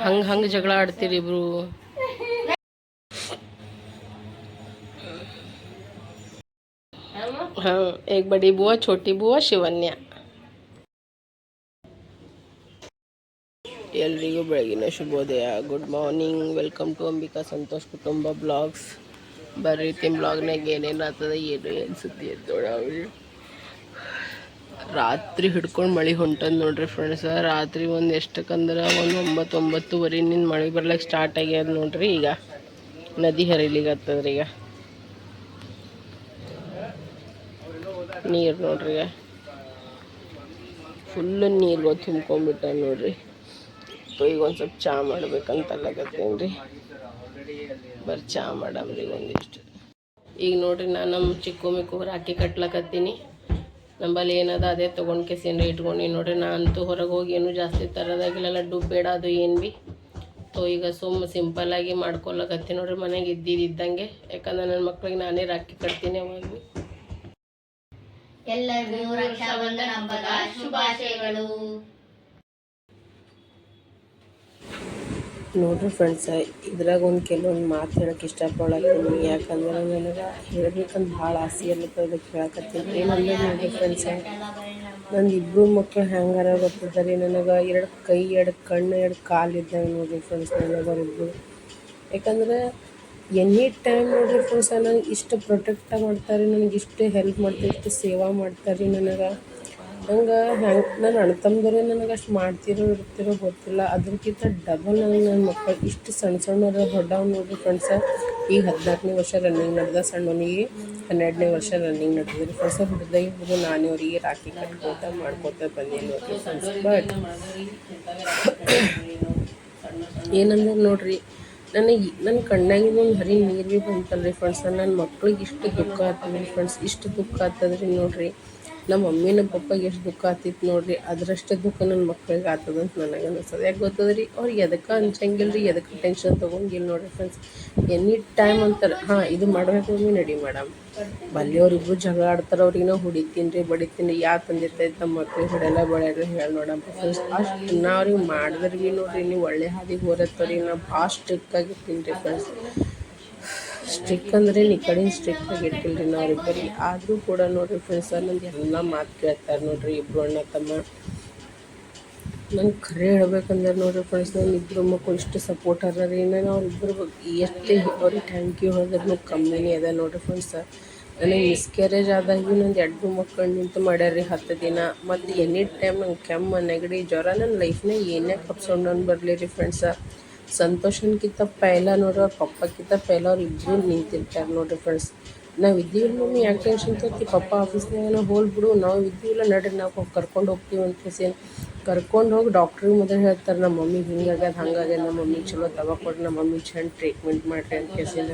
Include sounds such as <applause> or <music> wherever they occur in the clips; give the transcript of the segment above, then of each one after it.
ಹಂಗೆ ಹಂಗೆ ಜಗಳ ಆಡ್ತೀರಿ ಇಬ್ರು हाँ एक बड़ी बुआ छोटी बुआ ಶಿವನ್ಯ ಎಲ್ರಿಗೂ ಬೆಳಗಿನ ಶುಭೋದಯ good morning welcome to Ambika Santosh ಕುಟುಂಬ ಬ್ಲಾಗ್ಸ್ ಬರ್ರಿ ತಿಮ್ ಬ್ಲಾಗ್ನಾಗ ಏನೇನು ಆಗ್ತದೆ ಏನು ಏನು ಸುದ್ದಿ ಅಂತ ನೋಡವ್ರಿ ರಾತ್ರಿ ಹಿಡ್ಕೊಂಡು ಮಳೆ ಹೊಂಟದ ನೋಡ್ರಿ ಫ್ರೆಂಡ್ಸ್ ರಾತ್ರಿ ಒಂದು ಎಷ್ಟಕ್ಕಂದ್ರೆ ಒಂದು ಒಂಬತ್ತು ಒಂಬತ್ತುವರೆನಿಂದ ಮಳೆ ಬರ್ಲಿಕ್ಕೆ ಸ್ಟಾರ್ಟ್ ಆಗ್ಯದ ನೋಡ್ರಿ ಈಗ. ನದಿ ಹರಿಲಿಗತ್ತದ್ರಿ ಈಗ. ನೀರು ನೋಡ್ರಿ ಫುಲ್ಲು ನೀರು ತುಂಬ್ಕೊಂಡ್ಬಿಟ್ಟ ನೋಡ್ರಿ. ಈಗ ಒಂದು ಸ್ವಲ್ಪ ಚಹಾ ಮಾಡ್ಬೇಕಂತ ಅಲ್ಲಕತ್ತೀನಿ ರೀ ಬರ್ರಿ ಚಾ ಮಾಡಮ್ರಿ ಒಂದಿಷ್ಟು. ಈಗ ನೋಡ್ರಿ ನಾನು ನಮ್ಮ ಚಿಕ್ಕ ಮಿಕ್ಕು ರಾಕಿ ಕಟ್ಲಕತ್ತೀನಿ. ನಂಬಲ್ಲಿ ಏನದ ಅದೇ ತೊಗೊಂಡು ಕೆಸಿಂದ ಇಟ್ಕೊಂಡು ನೋಡ್ರಿ ನಾ ಅಂತೂ ಹೊರಗೆ ಹೋಗಿ ಏನು ಜಾಸ್ತಿ ತರೋದಾಗಿಲ್ಲ, ಲಡ್ಡು ಬೇಡ ಅದು ಏನು ಭೀ ಸೊ ಈಗ ಸುಮ್ಮ ಸಿಂಪಲ್ಲಾಗಿ ಮಾಡ್ಕೊಳಕತ್ತೀನಿ ನೋಡ್ರಿ ಮನೆಗೆ ಇದ್ದಿದ್ದು ಇದ್ದಂಗೆ. ಯಾಕಂದ್ರೆ ನನ್ನ ಮಕ್ಳಿಗೆ ನಾನೇ ರಾಖಿ ಕಟ್ತೀನಿ ಅವಾಗ ಎಲ್ಲರಿಗೂ ರಕ್ಷಾಬಂಧನ ಹಬ್ಬದ ಶುಭಾಶಯಗಳು. ನೋಡ್ರಿ ಫ್ರೆಂಡ್ಸ ಇದ್ರಾಗ ಒಂದು ಕೆಲವೊಂದು ಮಾತು ಹೇಳಕ್ಕೆ ಇಷ್ಟಪಡತ್ತೀನಿ ಯಾಕಂದ್ರೆ ನನಗೆ ಹೇಳ್ಬೇಕಂತ ಭಾಳ ಆಸೆ ಇರ್ಲಿಕ್ಕೆ ಅದಕ್ಕೆ ಹೇಳಕತ್ತೀನಿ. ಏನಂದ್ರೆ ನೋಡ್ರಿ ಫ್ರೆಂಡ್ಸ್ ನಂದು ಇಬ್ಬರು ಮಕ್ಕಳು ಹೆಂಗಾರ ಗೊತ್ತಿದ್ದಾರೆ. ನನಗೆ ಎರಡು ಕೈ, ಎರಡು ಕಣ್ಣು, ಎರಡು ಕಾಲು ಇದ್ದಾವೆ ನೋಡ್ರಿ ಫ್ರೆಂಡ್ಸ್ ನನಗರಿಬ್ರು ಯಾಕಂದ್ರೆ ಎನಿ ಟೈಮ್ ನೋಡ್ರಿ ಫ್ರೆಂಡ್ಸ್ ನಂಗೆ ಇಷ್ಟು ಪ್ರೊಟೆಕ್ಟ್ ಮಾಡ್ತಾರೆ, ನನಗೆ ಇಷ್ಟು ಹೆಲ್ಪ್ ಮಾಡ್ತಾರೆ, ಇಷ್ಟು ಸೇವಾ ಮಾಡ್ತಾರೆ, ನನಗೆ. ಹಂಗೆ ಹೆಂಗೆ ನನ್ನ ಅಣ್ಣ ತಮ್ಮದವ್ರೆ ನನಗೆ ಅಷ್ಟು ಮಾಡ್ತಿರೋ ಇರ್ತಿರೋ ಗೊತ್ತಿಲ್ಲ. ಅದಕ್ಕಿಂತ ಡಬಲ್ ನನಗೆ ನನ್ನ ಮಕ್ಕಳು ಇಷ್ಟು ಸಣ್ಣ ಸಣ್ಣ ದೊಡ್ಡವ್ ನೋಡ್ರಿ ಫ್ರೆಂಡ್ಸ ಈಗ ಹದಿನಾಲ್ಕನೇ ವರ್ಷ ರನ್ನಿಂಗ್ ನಡೆದ ಸಣ್ಣವನಿಗೆ, ಹನ್ನೆರಡನೇ ವರ್ಷ ರನ್ನಿಂಗ್ ನಡೆದಿದ್ರು ಫ್ರೆಂಡ್ಸ ಹುಡ್ದ ಇಬ್ಬರು ನಾನೇ ಅವರಿಗೆ ರಾಖಿ ಕಟ್ಕೋತ ಮಾಡ್ಕೋತ ನೋಡ್ರಿ ಫ್ರೆಂಡ್ಸ್ ಬಟ್ ಏನಂದ್ರೆ ನೋಡ್ರಿ, ನನಗೆ ನನ್ನ ಕಣ್ಣಾಗಿನ ಒಂದು ಹರಿ ನೀರು ಭೀ ಬಂತಲ್ರಿ ಫ್ರೆಂಡ್ಸ್ ನನ್ನ ಮಕ್ಳಿಗೆ ಇಷ್ಟು ದುಃಖ ಆಗ್ತದ್ರಿ ಫ್ರೆಂಡ್ಸ್ ಇಷ್ಟು ದುಃಖ ಆಗ್ತದ್ರಿ ನೋಡ್ರಿ. ನಮ್ಮ ಮಮ್ಮಿನ ಪಪ್ಪಗೆ ಎಷ್ಟು ದುಃಖ ಆತಿತ್ತು ನೋಡ್ರಿ, ಅದರಷ್ಟು ದುಃಖ ನನ್ನ ಮಕ್ಳಿಗೆ ಆಗ್ತದಂತ ನನಗೆ ಅನಿಸ್ತದೆ ಯಾಕೆ ಗೊತ್ತದ್ರಿ? ಅವ್ರಿಗೆ ಎದಕ್ಕೆ ಅನ್ಸಂಗಿಲ್ಲ ರೀ ಎದಕ್ಕೆ ಟೆನ್ಷನ್ ತೊಗೊಂಗಿಲ್ಲ ನೋಡ್ರಿ ಫ್ರೆಂಡ್ಸ್ ಎನಿ ಟೈಮ್ ಅಂತಾರೆ. ಹಾಂ, ಇದು ಮಾಡಬೇಕು ಮಮ್ಮಿ, ನಡಿ ಮೇಡಮ್ ಬಲ್ಲಿಯವ್ರಿಗೂ ಜಗಳ ಆಡ್ತಾರೆ, ಅವ್ರಿಗೆ ನಾವು ಹೊಡಿತೀನಿ ರೀ, ಬಡಿತೀನಿ. ಯಾ ತಂದಿರ್ತೈತೆ ನಮ್ಮ ಮಕ್ಳಿಗೆ ಹೊಡೆಲ್ಲ ಬಳೆಲ್ಲ ಹೇಳಿ ನೋಡಮ್ಮ ಫ್ರೆಂಡ್ಸ್ ಅಷ್ಟು ನಾ ಅವ್ರಿಗೆ ಮಾಡಿದ್ರೆ ನೋಡ್ರಿ, ನೀವು ಒಳ್ಳೆ ಹಾದಿಗೆ ಹೋರತ್ತವ್ರಿ ನಾ ಭಾಳ ಸ್ಟ್ರಿಕ್ಟಾಗಿರ್ತೀನಿ ರೀ ಫ್ರೆಂಡ್ಸ್ ಸ್ಟ್ರಿಕ್ ಅಂದ್ರೆ ಈ ಕಡೆ ಸ್ಟ್ರಿಕ್ ಆಗಿ ಇಟ್ಟಿಲ್ಲ ರೀ ನಾವಿಬ್ಬರಿಗೆ ಆದರೂ ಕೂಡ ನೋಡಿರಿ ಫ್ರೆಂಡ್ಸ್ ನಂದು ಎಲ್ಲ ಮಾತು ಕೇಳ್ತಾರೆ ನೋಡಿರಿ ಇಬ್ಬರು ಅಣ್ಣ, ತಮ್ಮ. ನಂಗೆ ಖರೆ ಹೇಳ್ಬೇಕಂದ್ರೆ ನೋಡ್ರಿ ಫ್ರೆಂಡ್ಸ್ ನನ್ನ ಇಬ್ಬರು ಮಕ್ಕಳು ಇಷ್ಟು ಸಪೋರ್ಟ್ ಅದ ರೀ ನಾನು ಅವ್ರಿಬ್ಬರು ಬಗ್ಗೆ ಎಷ್ಟೇ ಅವ್ರಿಗೆ ಥ್ಯಾಂಕ್ ಯು ಹೇಳಿದ್ರು ಕಮ್ಮಿನೇ ಅದ ನೋಡ್ರಿ ಫ್ರೆಂಡ್ಸ್ ನನಗೆ ಮಿಸ್ಕ್ಯಾರೇಜ್ ಆದಾಗಿ ನಂದು ಎರಡು ಮಕ್ಕಳು ನಿಂತು ಮಾಡ್ಯಾರ ಹತ್ತು ದಿನ. ಮತ್ತು ಎನಿ ಟೈಮ್ ನಂಗೆ ಕೆಮ್ಮು ನೆಗಡಿ, ಜ್ವರ ನನ್ನ ಲೈಫ್ನಾಗ ಏನೇ ಕಪ್ಸ್ಕೊಂಡು ಬರಲಿ ರೀ ಫ್ರೆಂಡ್ಸ ಸಂತೋಷನ್ಕಿಂತ ಪೈಲ ನೋಡ್ರಿ ಅವ್ರ ಪಪ್ಪಕ್ಕಿಂತ ಪೈಲ ಅವ್ರು ಇಬ್ಬರು ನಿಂತಿರ್ತಾರೆ ನೋಡ್ರಿ ಫ್ರೆಂಡ್ಸ್ ನಾವು ಇದ್ದೀವಿ ಮಮ್ಮಿ ಯಾಕೆ ಟೆನ್ಷನ್ ತೋತಿ ಪಪ್ಪ ಆಫೀಸ್ನಾಗ ಹೋಲ್ಬಿಡು ಹೋಲ್ ಬಿಡು, ನಾವು ಇದ್ದೀವಿಲ್ಲ ನಡ್ರಿ, ನಾವು ಕರ್ಕೊಂಡು ಹೋಗ್ತೀವಿ ಅಂತ ಕೇಸಿ ಕರ್ಕೊಂಡು ಹೋಗಿ ಡಾಕ್ಟ್ರಿಗೆ ಮೊದಲು ಹೇಳ್ತಾರೆ ನಮ್ಮ ಮಮ್ಮಿಗೆ ಹಿಂಗಾಗ್ಯದ ಹಂಗಾಗ್ಯದ ನಮ್ಮ ಮಮ್ಮಿಗೆ ಚಲೋ ದವಾ ಕೊಡ್ರಿ ನಮ್ಮ ಮಮ್ಮಿಗೆ ಚಂದ ಟ್ರೀಟ್ಮೆಂಟ್ ಮಾಡಿರಿ ಅಂತ ಕೇಸಿಂದ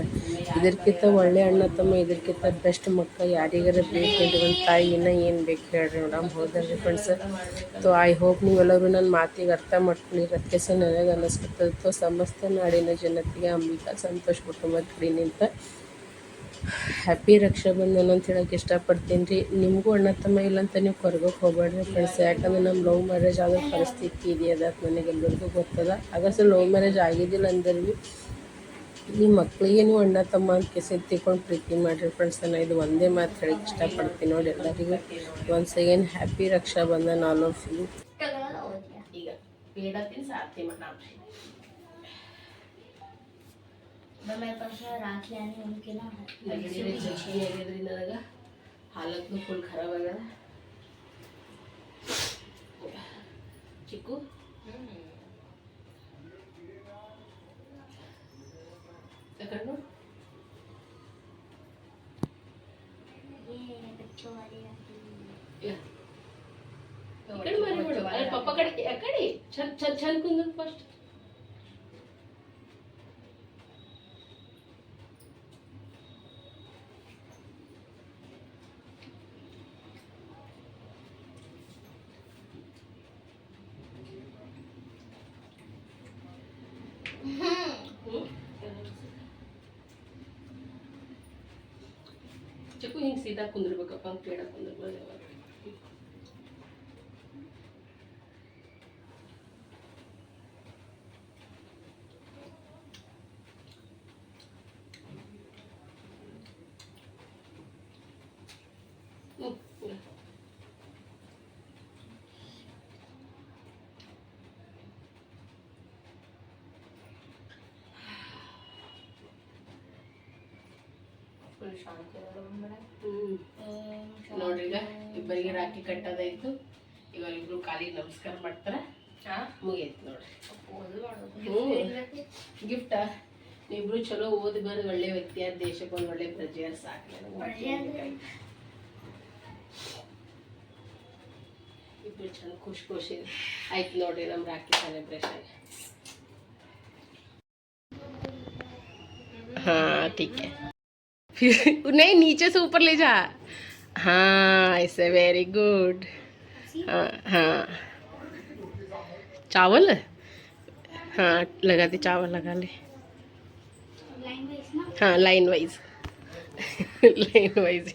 ಇದಕ್ಕಿಂತ ಒಳ್ಳೆ ಅಣ್ಣ ತಮ್ಮ ಇದಕ್ಕಿಂತ ಬೆಸ್ಟ್ ಮಕ್ಕಳು ಯಾರಿಗಾರ ಬೇಕು ಒಂದು ತಾಯಿ ಇನ್ನೂ ಏನು ಬೇಕು ಹೇಳ್ರಿ ಮೇಡಮ್ ಹೌದಲ್ರಿ ಫ್ರೆಂಡ್ಸ್ ತೋ, ಐ ಹೋಪ್ ನೀವೆಲ್ಲರೂ ನನ್ನ ಮಾತಿಗೆ ಅರ್ಥ ಮಾಡ್ಕೊಂಡಿರಿ ಅದಕ್ಕೆ ಸಹ ನನಗೆ ಅನ್ನಿಸ್ಬಿಡ್ತದೆ ತೋ ಸಮಸ್ತ ನಾಡಿನ ಜನತೆಗೆ ಅಂಬಿಕಾ ಸಂತೋಷ್ ಕುಟುಂಬದ ಕಡೆಯಿಂದ ಹ್ಯಾಪಿ ರಕ್ಷಾಬಂಧನ ಅಂತ ಹೇಳಕ್ಕೆ ಇಷ್ಟಪಡ್ತೀನಿ ರೀ. ನಿಮಗೂ ಅಣ್ಣ ತಮ್ಮ ಇಲ್ಲ ಅಂತ ನೀವು ಕರ್ಗೋಕೆ ಹೋಗ್ಬೇಡ್ರಿ ಫ್ರೆಂಡ್ಸ್ ಯಾಕಂದ್ರೆ ನಮ್ಮ ಲವ್ ಮ್ಯಾರೇಜ್ ಆಗೋ ಪರಿಸ್ಥಿತಿ ಇದೆ ಅದ ನನಗೆ ಎಲ್ಲರಿಗೂ ಗೊತ್ತದ ಹಾಗಾದ್ರೆ ಲವ್ ಮ್ಯಾರೇಜ್ ಆಗಿದ್ದಿಲ್ಲ ಅಂದ್ರೆ ಭೀ ನಿಮ್ಮ ಮಕ್ಕಳಿಗೆ ನೀವು ಅಣ್ಣ ತಮ್ಮ ಅಂತ ಕೆಸಿ ತಿಳ್ಕೊಂಡು ಪ್ರೀತಿ ಮಾಡಿರಿ ಫ್ರೆಂಡ್ಸ್ ನಾನು ಇದು ಒಂದೇ ಮಾತು ಹೇಳಕ್ಕೆ ಇಷ್ಟಪಡ್ತೀನಿ ನೋಡಿ ಎಲ್ಲರಿಗೂ. Once again happy Rakshabandhan all of you બમેપસા રાખી આને ઉનકે ના ನೆಗಡಿನೇ ಜಾಸ್ತಿ ಆಗಿದ್ರಿಂದ ನನಗೆ ಹಾಲತ್ನು ಫುಲ್ ಖರಾಬ್ ಆಗ್ಯದ ಚಿಕ್ಕು ಕಣ್ಣು ఇక్కడ మరి పప్ప కడి ఎక్కడి చన్ చన్ చన్ కుందు ఫస్ట్ ಚಿಕ್ಕು ಹಿಂಗೆ ಸೀದಾ ಕುಂದಿರ್ಬೇಕಪ್ಪ ಅಂತ ಕೇಳಕ್ಕೆ ಕುಂದಿರ್ಬೋದು ಯಾವಾಗ ಫುಲ್ ಶಾಂತಿ ಮೇಡಮ್ ಹ್ಮ್ ನೋಡ್ರಿ ಈಗ ಇಬ್ಬರಿಗೆ ರಾಖಿ ಕಟ್ಟೋದಾಯ್ತು ಇವಾಗ ಇಬ್ರು ಕಾಲಿಗೆ ನಮಸ್ಕಾರ ಮಾಡ್ತಾರ ಮುಗಿಯೈತಿ ನೋಡ್ರಿ ಗಿಫ್ಟ ನೀವಿಬ್ರು ಚಲೋ ಓದಿ ಬಂದು ಒಳ್ಳೆ ವ್ಯಕ್ತಿ ಆದ ದೇಶಕ್ಕೆ ಒಂದು ಒಳ್ಳೆ ಪ್ರಜೆಯಾದ ಸಾಕು ನನಗೆ ಮತ್ತೇನಿಲ್ಲ. ಇಬ್ರು ಚಂದ ಖುಷಿ ಖುಷಿ ಆಯ್ತು ನೋಡ್ರಿ ನಮ್ಮ ರಾಖಿ ಸೆಲೆಬ್ರೇಷನ್ हाँ ठीक है फिर नहीं नीचे से ऊपर ले जा हाँ इट्स ए वेरी गुड हाँ हाँ. चावल? हाँ लगा दे, चावल लगा ले. हाँ लाइन वाइज लाइन वाइज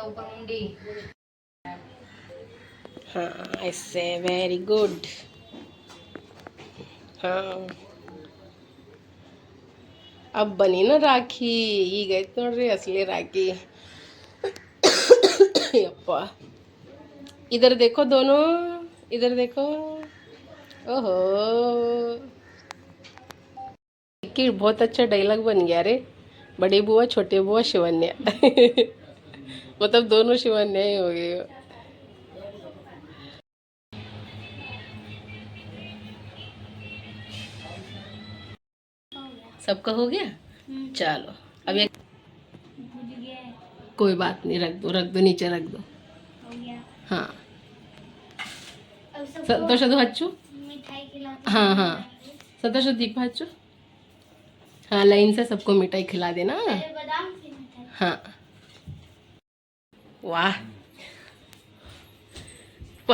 थोड़ा ऊपर मुंडी हाँ ऐसे वेरी गुड हाँ अब बनी ना राखी ಈಗ ಐತೆ ನೋಡ್ರಿ ಅಸಲಿ ರಾಖಿ ಯಪ್ಪ इधर देखो दोनों इधर देखो ओहो कि बहुत अच्छा डायलॉग बन गया रे बड़ी बुआ छोटी बुआ शिवन्या मतलब दोनों शिव अन्याय हो गए। सबका हो गया? चलो अब एक कोई बात नहीं रख दो रख दो नीचे रख दो। हाँ संतोष दो हच्चू हाँ। हाँ संतोष दीप हच्चू हाँ लाइन से सबको मिठाई खिला देना। हाँ। वाह।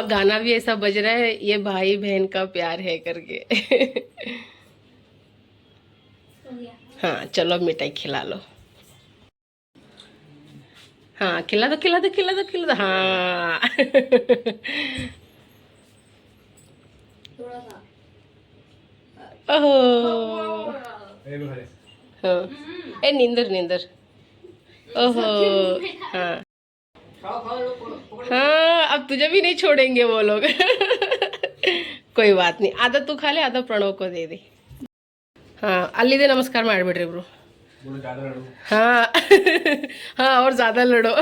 गाना भी ऐसा बज रहा है ये भाई बहन का प्यार है करके। हाँ चलो मिठाई खिला लो। हाँ खिला दो खिला दो खिला दो खिला दो। हाँ। ओहो। हाँ। ए नींदर नींदर। ओहो। हाँ। हाँ अब तुझे भी नहीं छोड़ेंगे वो लोग कोई बात नहीं आधा तू खा ले आधा प्रणव को दे दे हाँ ಅಲ್ಲಿದೆ ನಮಸ್ಕಾರ ಮಾಡಿಬಿಡ್ರಿ ಇಬ್ರು हाँ हाँ और ज़्यादा लड़ो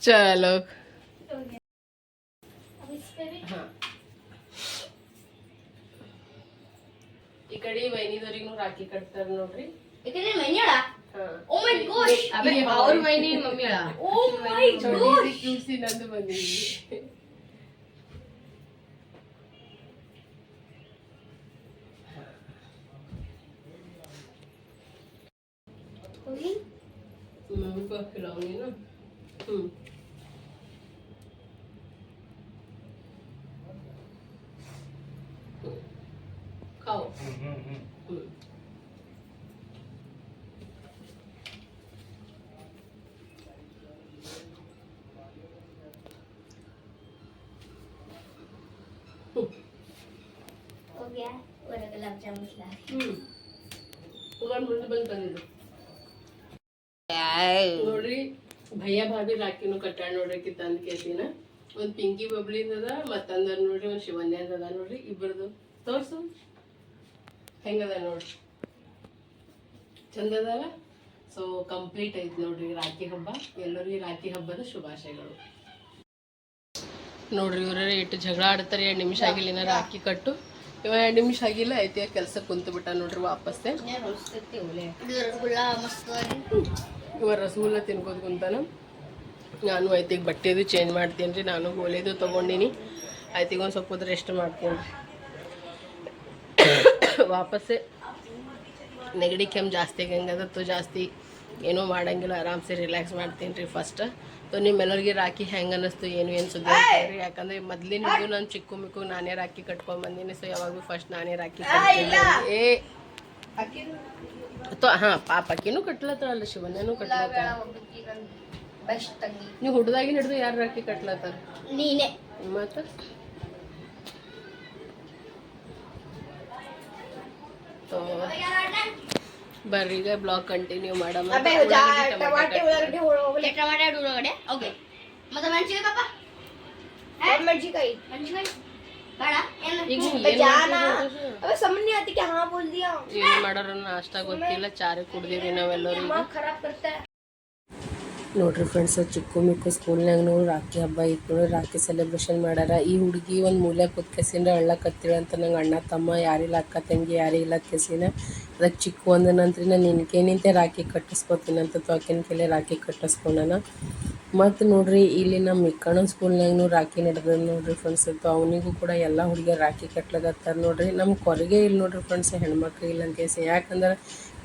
चलो अब इस पे भी हाँ ಈ ಕಡೆ ವೈನಿದವರಿಗೂ ರಾಖಿ ಕಟ್ತಾರೆ ನೋಡ್ರಿ ओ माय गॉश अबे और मैंने मम्मी वाला ओ माय गॉश छोटी सी नंद बन गई ಭಯ ಭಾವಿಲಿ ರಾಕಿನು ಕಟ್ಟಾಳ ನೋಡ್ರಿ ತಂದ ಕೇಸಿನ. ಒಂದು ಪಿಂಕಿ ಬಬ್ಲಿಂದ ಅದ, ಮತ್ತೊಂದು ನೋಡ್ರಿ, ಒಂದು ಶಿವನ್ಯದ ಅದ ನೋಡ್ರಿ, ಇಬ್ಬರದು. ತೋರ್ಸು. ಹೆಂಗದ ನೋಡ್ರಿ. ಚಂದ ಸೊ ಕಂಪ್ಲೀಟ್ ಐತಿ ನೋಡ್ರಿ ರಾಖಿ ಹಬ್ಬ. ಎಲ್ಲರಿಗೂ ರಾಖಿ ಹಬ್ಬದ ಶುಭಾಶಯಗಳು. ನೋಡ್ರಿ ಇವ್ರ ಇಟ್ಟು ಜಗಳ ಆಡ್ತಾರೆ, ಎರಡು ನಿಮಿಷ ಆಗಿಲ್ಲ ಏನಾರ ರಾಖಿ ಕಟ್ಟು. ಇವ ಎರಡು ನಿಮಿಷ ಆಗಿಲ್ಲ ಐತಿ ಕೆಲಸ ಕುಂತು ಬಿಟ್ಟ ನೋಡ್ರಿ ವಾಪಸ್ಸೆ. ಇವ ರಸಗುಲ್ಲ ತಿನ್ಕೋದು ಕುಂತಾನ ನಾನು ಆಯ್ತಿಗೆ ಬಟ್ಟೆದು ಚೇಂಜ್ ಮಾಡ್ತೀನಿ ರೀ. ನಾನು ಗೋಲೆದು ತೊಗೊಂಡಿನಿ. ಆಯ್ತಿಗೆ ಒಂದು ಸ್ವಲ್ಪ ರೆಸ್ಟ್ ಮಾಡ್ತೀನಿ ವಾಪಸ್ಸೆ ನೆಗಡಿ ಕೆಮ್ಮು ಜಾಸ್ತಿ ಹೆಂಗದತ್ತು ಜಾಸ್ತಿ ಏನೂ ಮಾಡಂಗಿಲ್ಲ. ಆರಾಮ್ಸೆ ರಿಲ್ಯಾಕ್ಸ್ ಮಾಡ್ತೀನಿ ರೀ ಫಸ್ಟ್ ಸೊ ನಿಮ್ಮೆಲ್ಲರಿಗೆ ರಾಖಿ ಹೆಂಗೆ ಅನ್ನಿಸ್ತು, ಏನು ಏನು ಸುದ್ದಿ ರೀ ಯಾಕಂದರೆ ಮೊದಲಿನಿಗೂ ನಾನು ಚಿಕ್ಕು ಮಿಕ್ಕು ನಾನೇ ರಾಖಿ ಕಟ್ಕೊಂಬಂದೀನಿ ಸೊ ಯಾವಾಗೂ ಫಸ್ಟ್ ನಾನೇ ರಾಖಿ ಕಟ್ತೀನಿ. ಏ ಹಾಂ ಪಾಪಕ್ಕಿನೂ ಕಟ್ಲತ್ತಾಳಲ್ಲ ಶಿವನೇನು ಕಟ್ಲತ್ತಾಳ. ಬೆಸ್ಟ್ ತಂಗಿ. ನೀವು ಹುಡ್ದಾಗಿನ ಹಿಡಿದು ಯಾರು ರಾಕಿ ಕಟ್ಲತ್ತಾರ ನೀನೆ. ಮತ್ತು? तो ಬರ್ರಿ ಈಗ ಬ್ಲಾಗ್ ಕಂಟಿನ್ಯೂ ಮಾಡಮ್ಮ ಟಮಾಟೆ ಓಕೆ ಮತ್ತೆ ಮೆಣಸಿನಕಾಯಿ ಪಾಪ? ಮೆಣಸಿನಕಾಯಿ. ಮೆಣಸಿನಕಾಯಿ? ಸಮನ್ಯ ಅಷ್ಟ ಗೊತ್ತಿಲ್ಲ ಚಾರಿ ಕುಡ್ದಿವಿ ನಾವೆಲ್ಲರೂ ಖರಾಬ್ ನೋಡ್ರಿ ಫ್ರೆಂಡ್ಸ್ ಚಿಕ್ಕು ಮಿಕ್ಕು ಸ್ಕೂಲ್ನಾಗ ರಾಖಿ ಹಬ್ಬ ಇತ್ತು ರಾಖಿ ಸೆಲೆಬ್ರೇಷನ್ ಮಾಡ್ಯಾರ. ಈ ಹುಡುಗಿ ಒಂದು ಮೂಲೆ ಅಳ್ಳ ಅಳ್ಳಕತ್ತಿಳ ಅಂತ ನಂಗೆ ಅಣ್ಣ, ತಮ್ಮ, ಯಾರಿಲ್ಲ ಅಕ್ಕ, ತಂಗಿ, ಯಾರಿಲ್ಲ ಕೆಸಿನ. ಅದಕ್ಕೆ ಚಿಕ್ಕು ಒಂದನಂತ್ರಿ ನಂತರ ನಾನು ನಿನ್ಕೆ ನಿಂತೆ ರಾಖಿ ಕಟ್ಟಿಸ್ಕೊತೀನಿ ಅಂತ ತೊಕಿನ ಕೆಲೆ ರಾಖಿ ಕಟ್ಟಿಸ್ಕೊಂಡನ. ಮತ್ತು ನೋಡ್ರಿ, ಇಲ್ಲಿ ನಮ್ಮ ಮಿಕ್ಕಣ ಸ್ಕೂಲ್ನಾಗೂ ರಾಖಿ ನಡೆದ ನೋಡ್ರಿ ಫ್ರೆಂಡ್ಸ್ ಇತ್ತು ಅವನಿಗೂ ಕೂಡ ಎಲ್ಲ ಹುಡುಗಿಯರು ರಾಖಿ ಕಟ್ಲಾಗತ್ತಾರ ನೋಡ್ರಿ. ನಮ್ಮ ಕೊರಗೆ ಇಲ್ಲ ನೋಡ್ರಿ ಫ್ರೆಂಡ್ಸ್ ಹೆಣ್ಮಕ್ಳು ಇಲ್ಲ ಅಂತ ಕೇಸಿ. ಯಾಕಂದ್ರೆ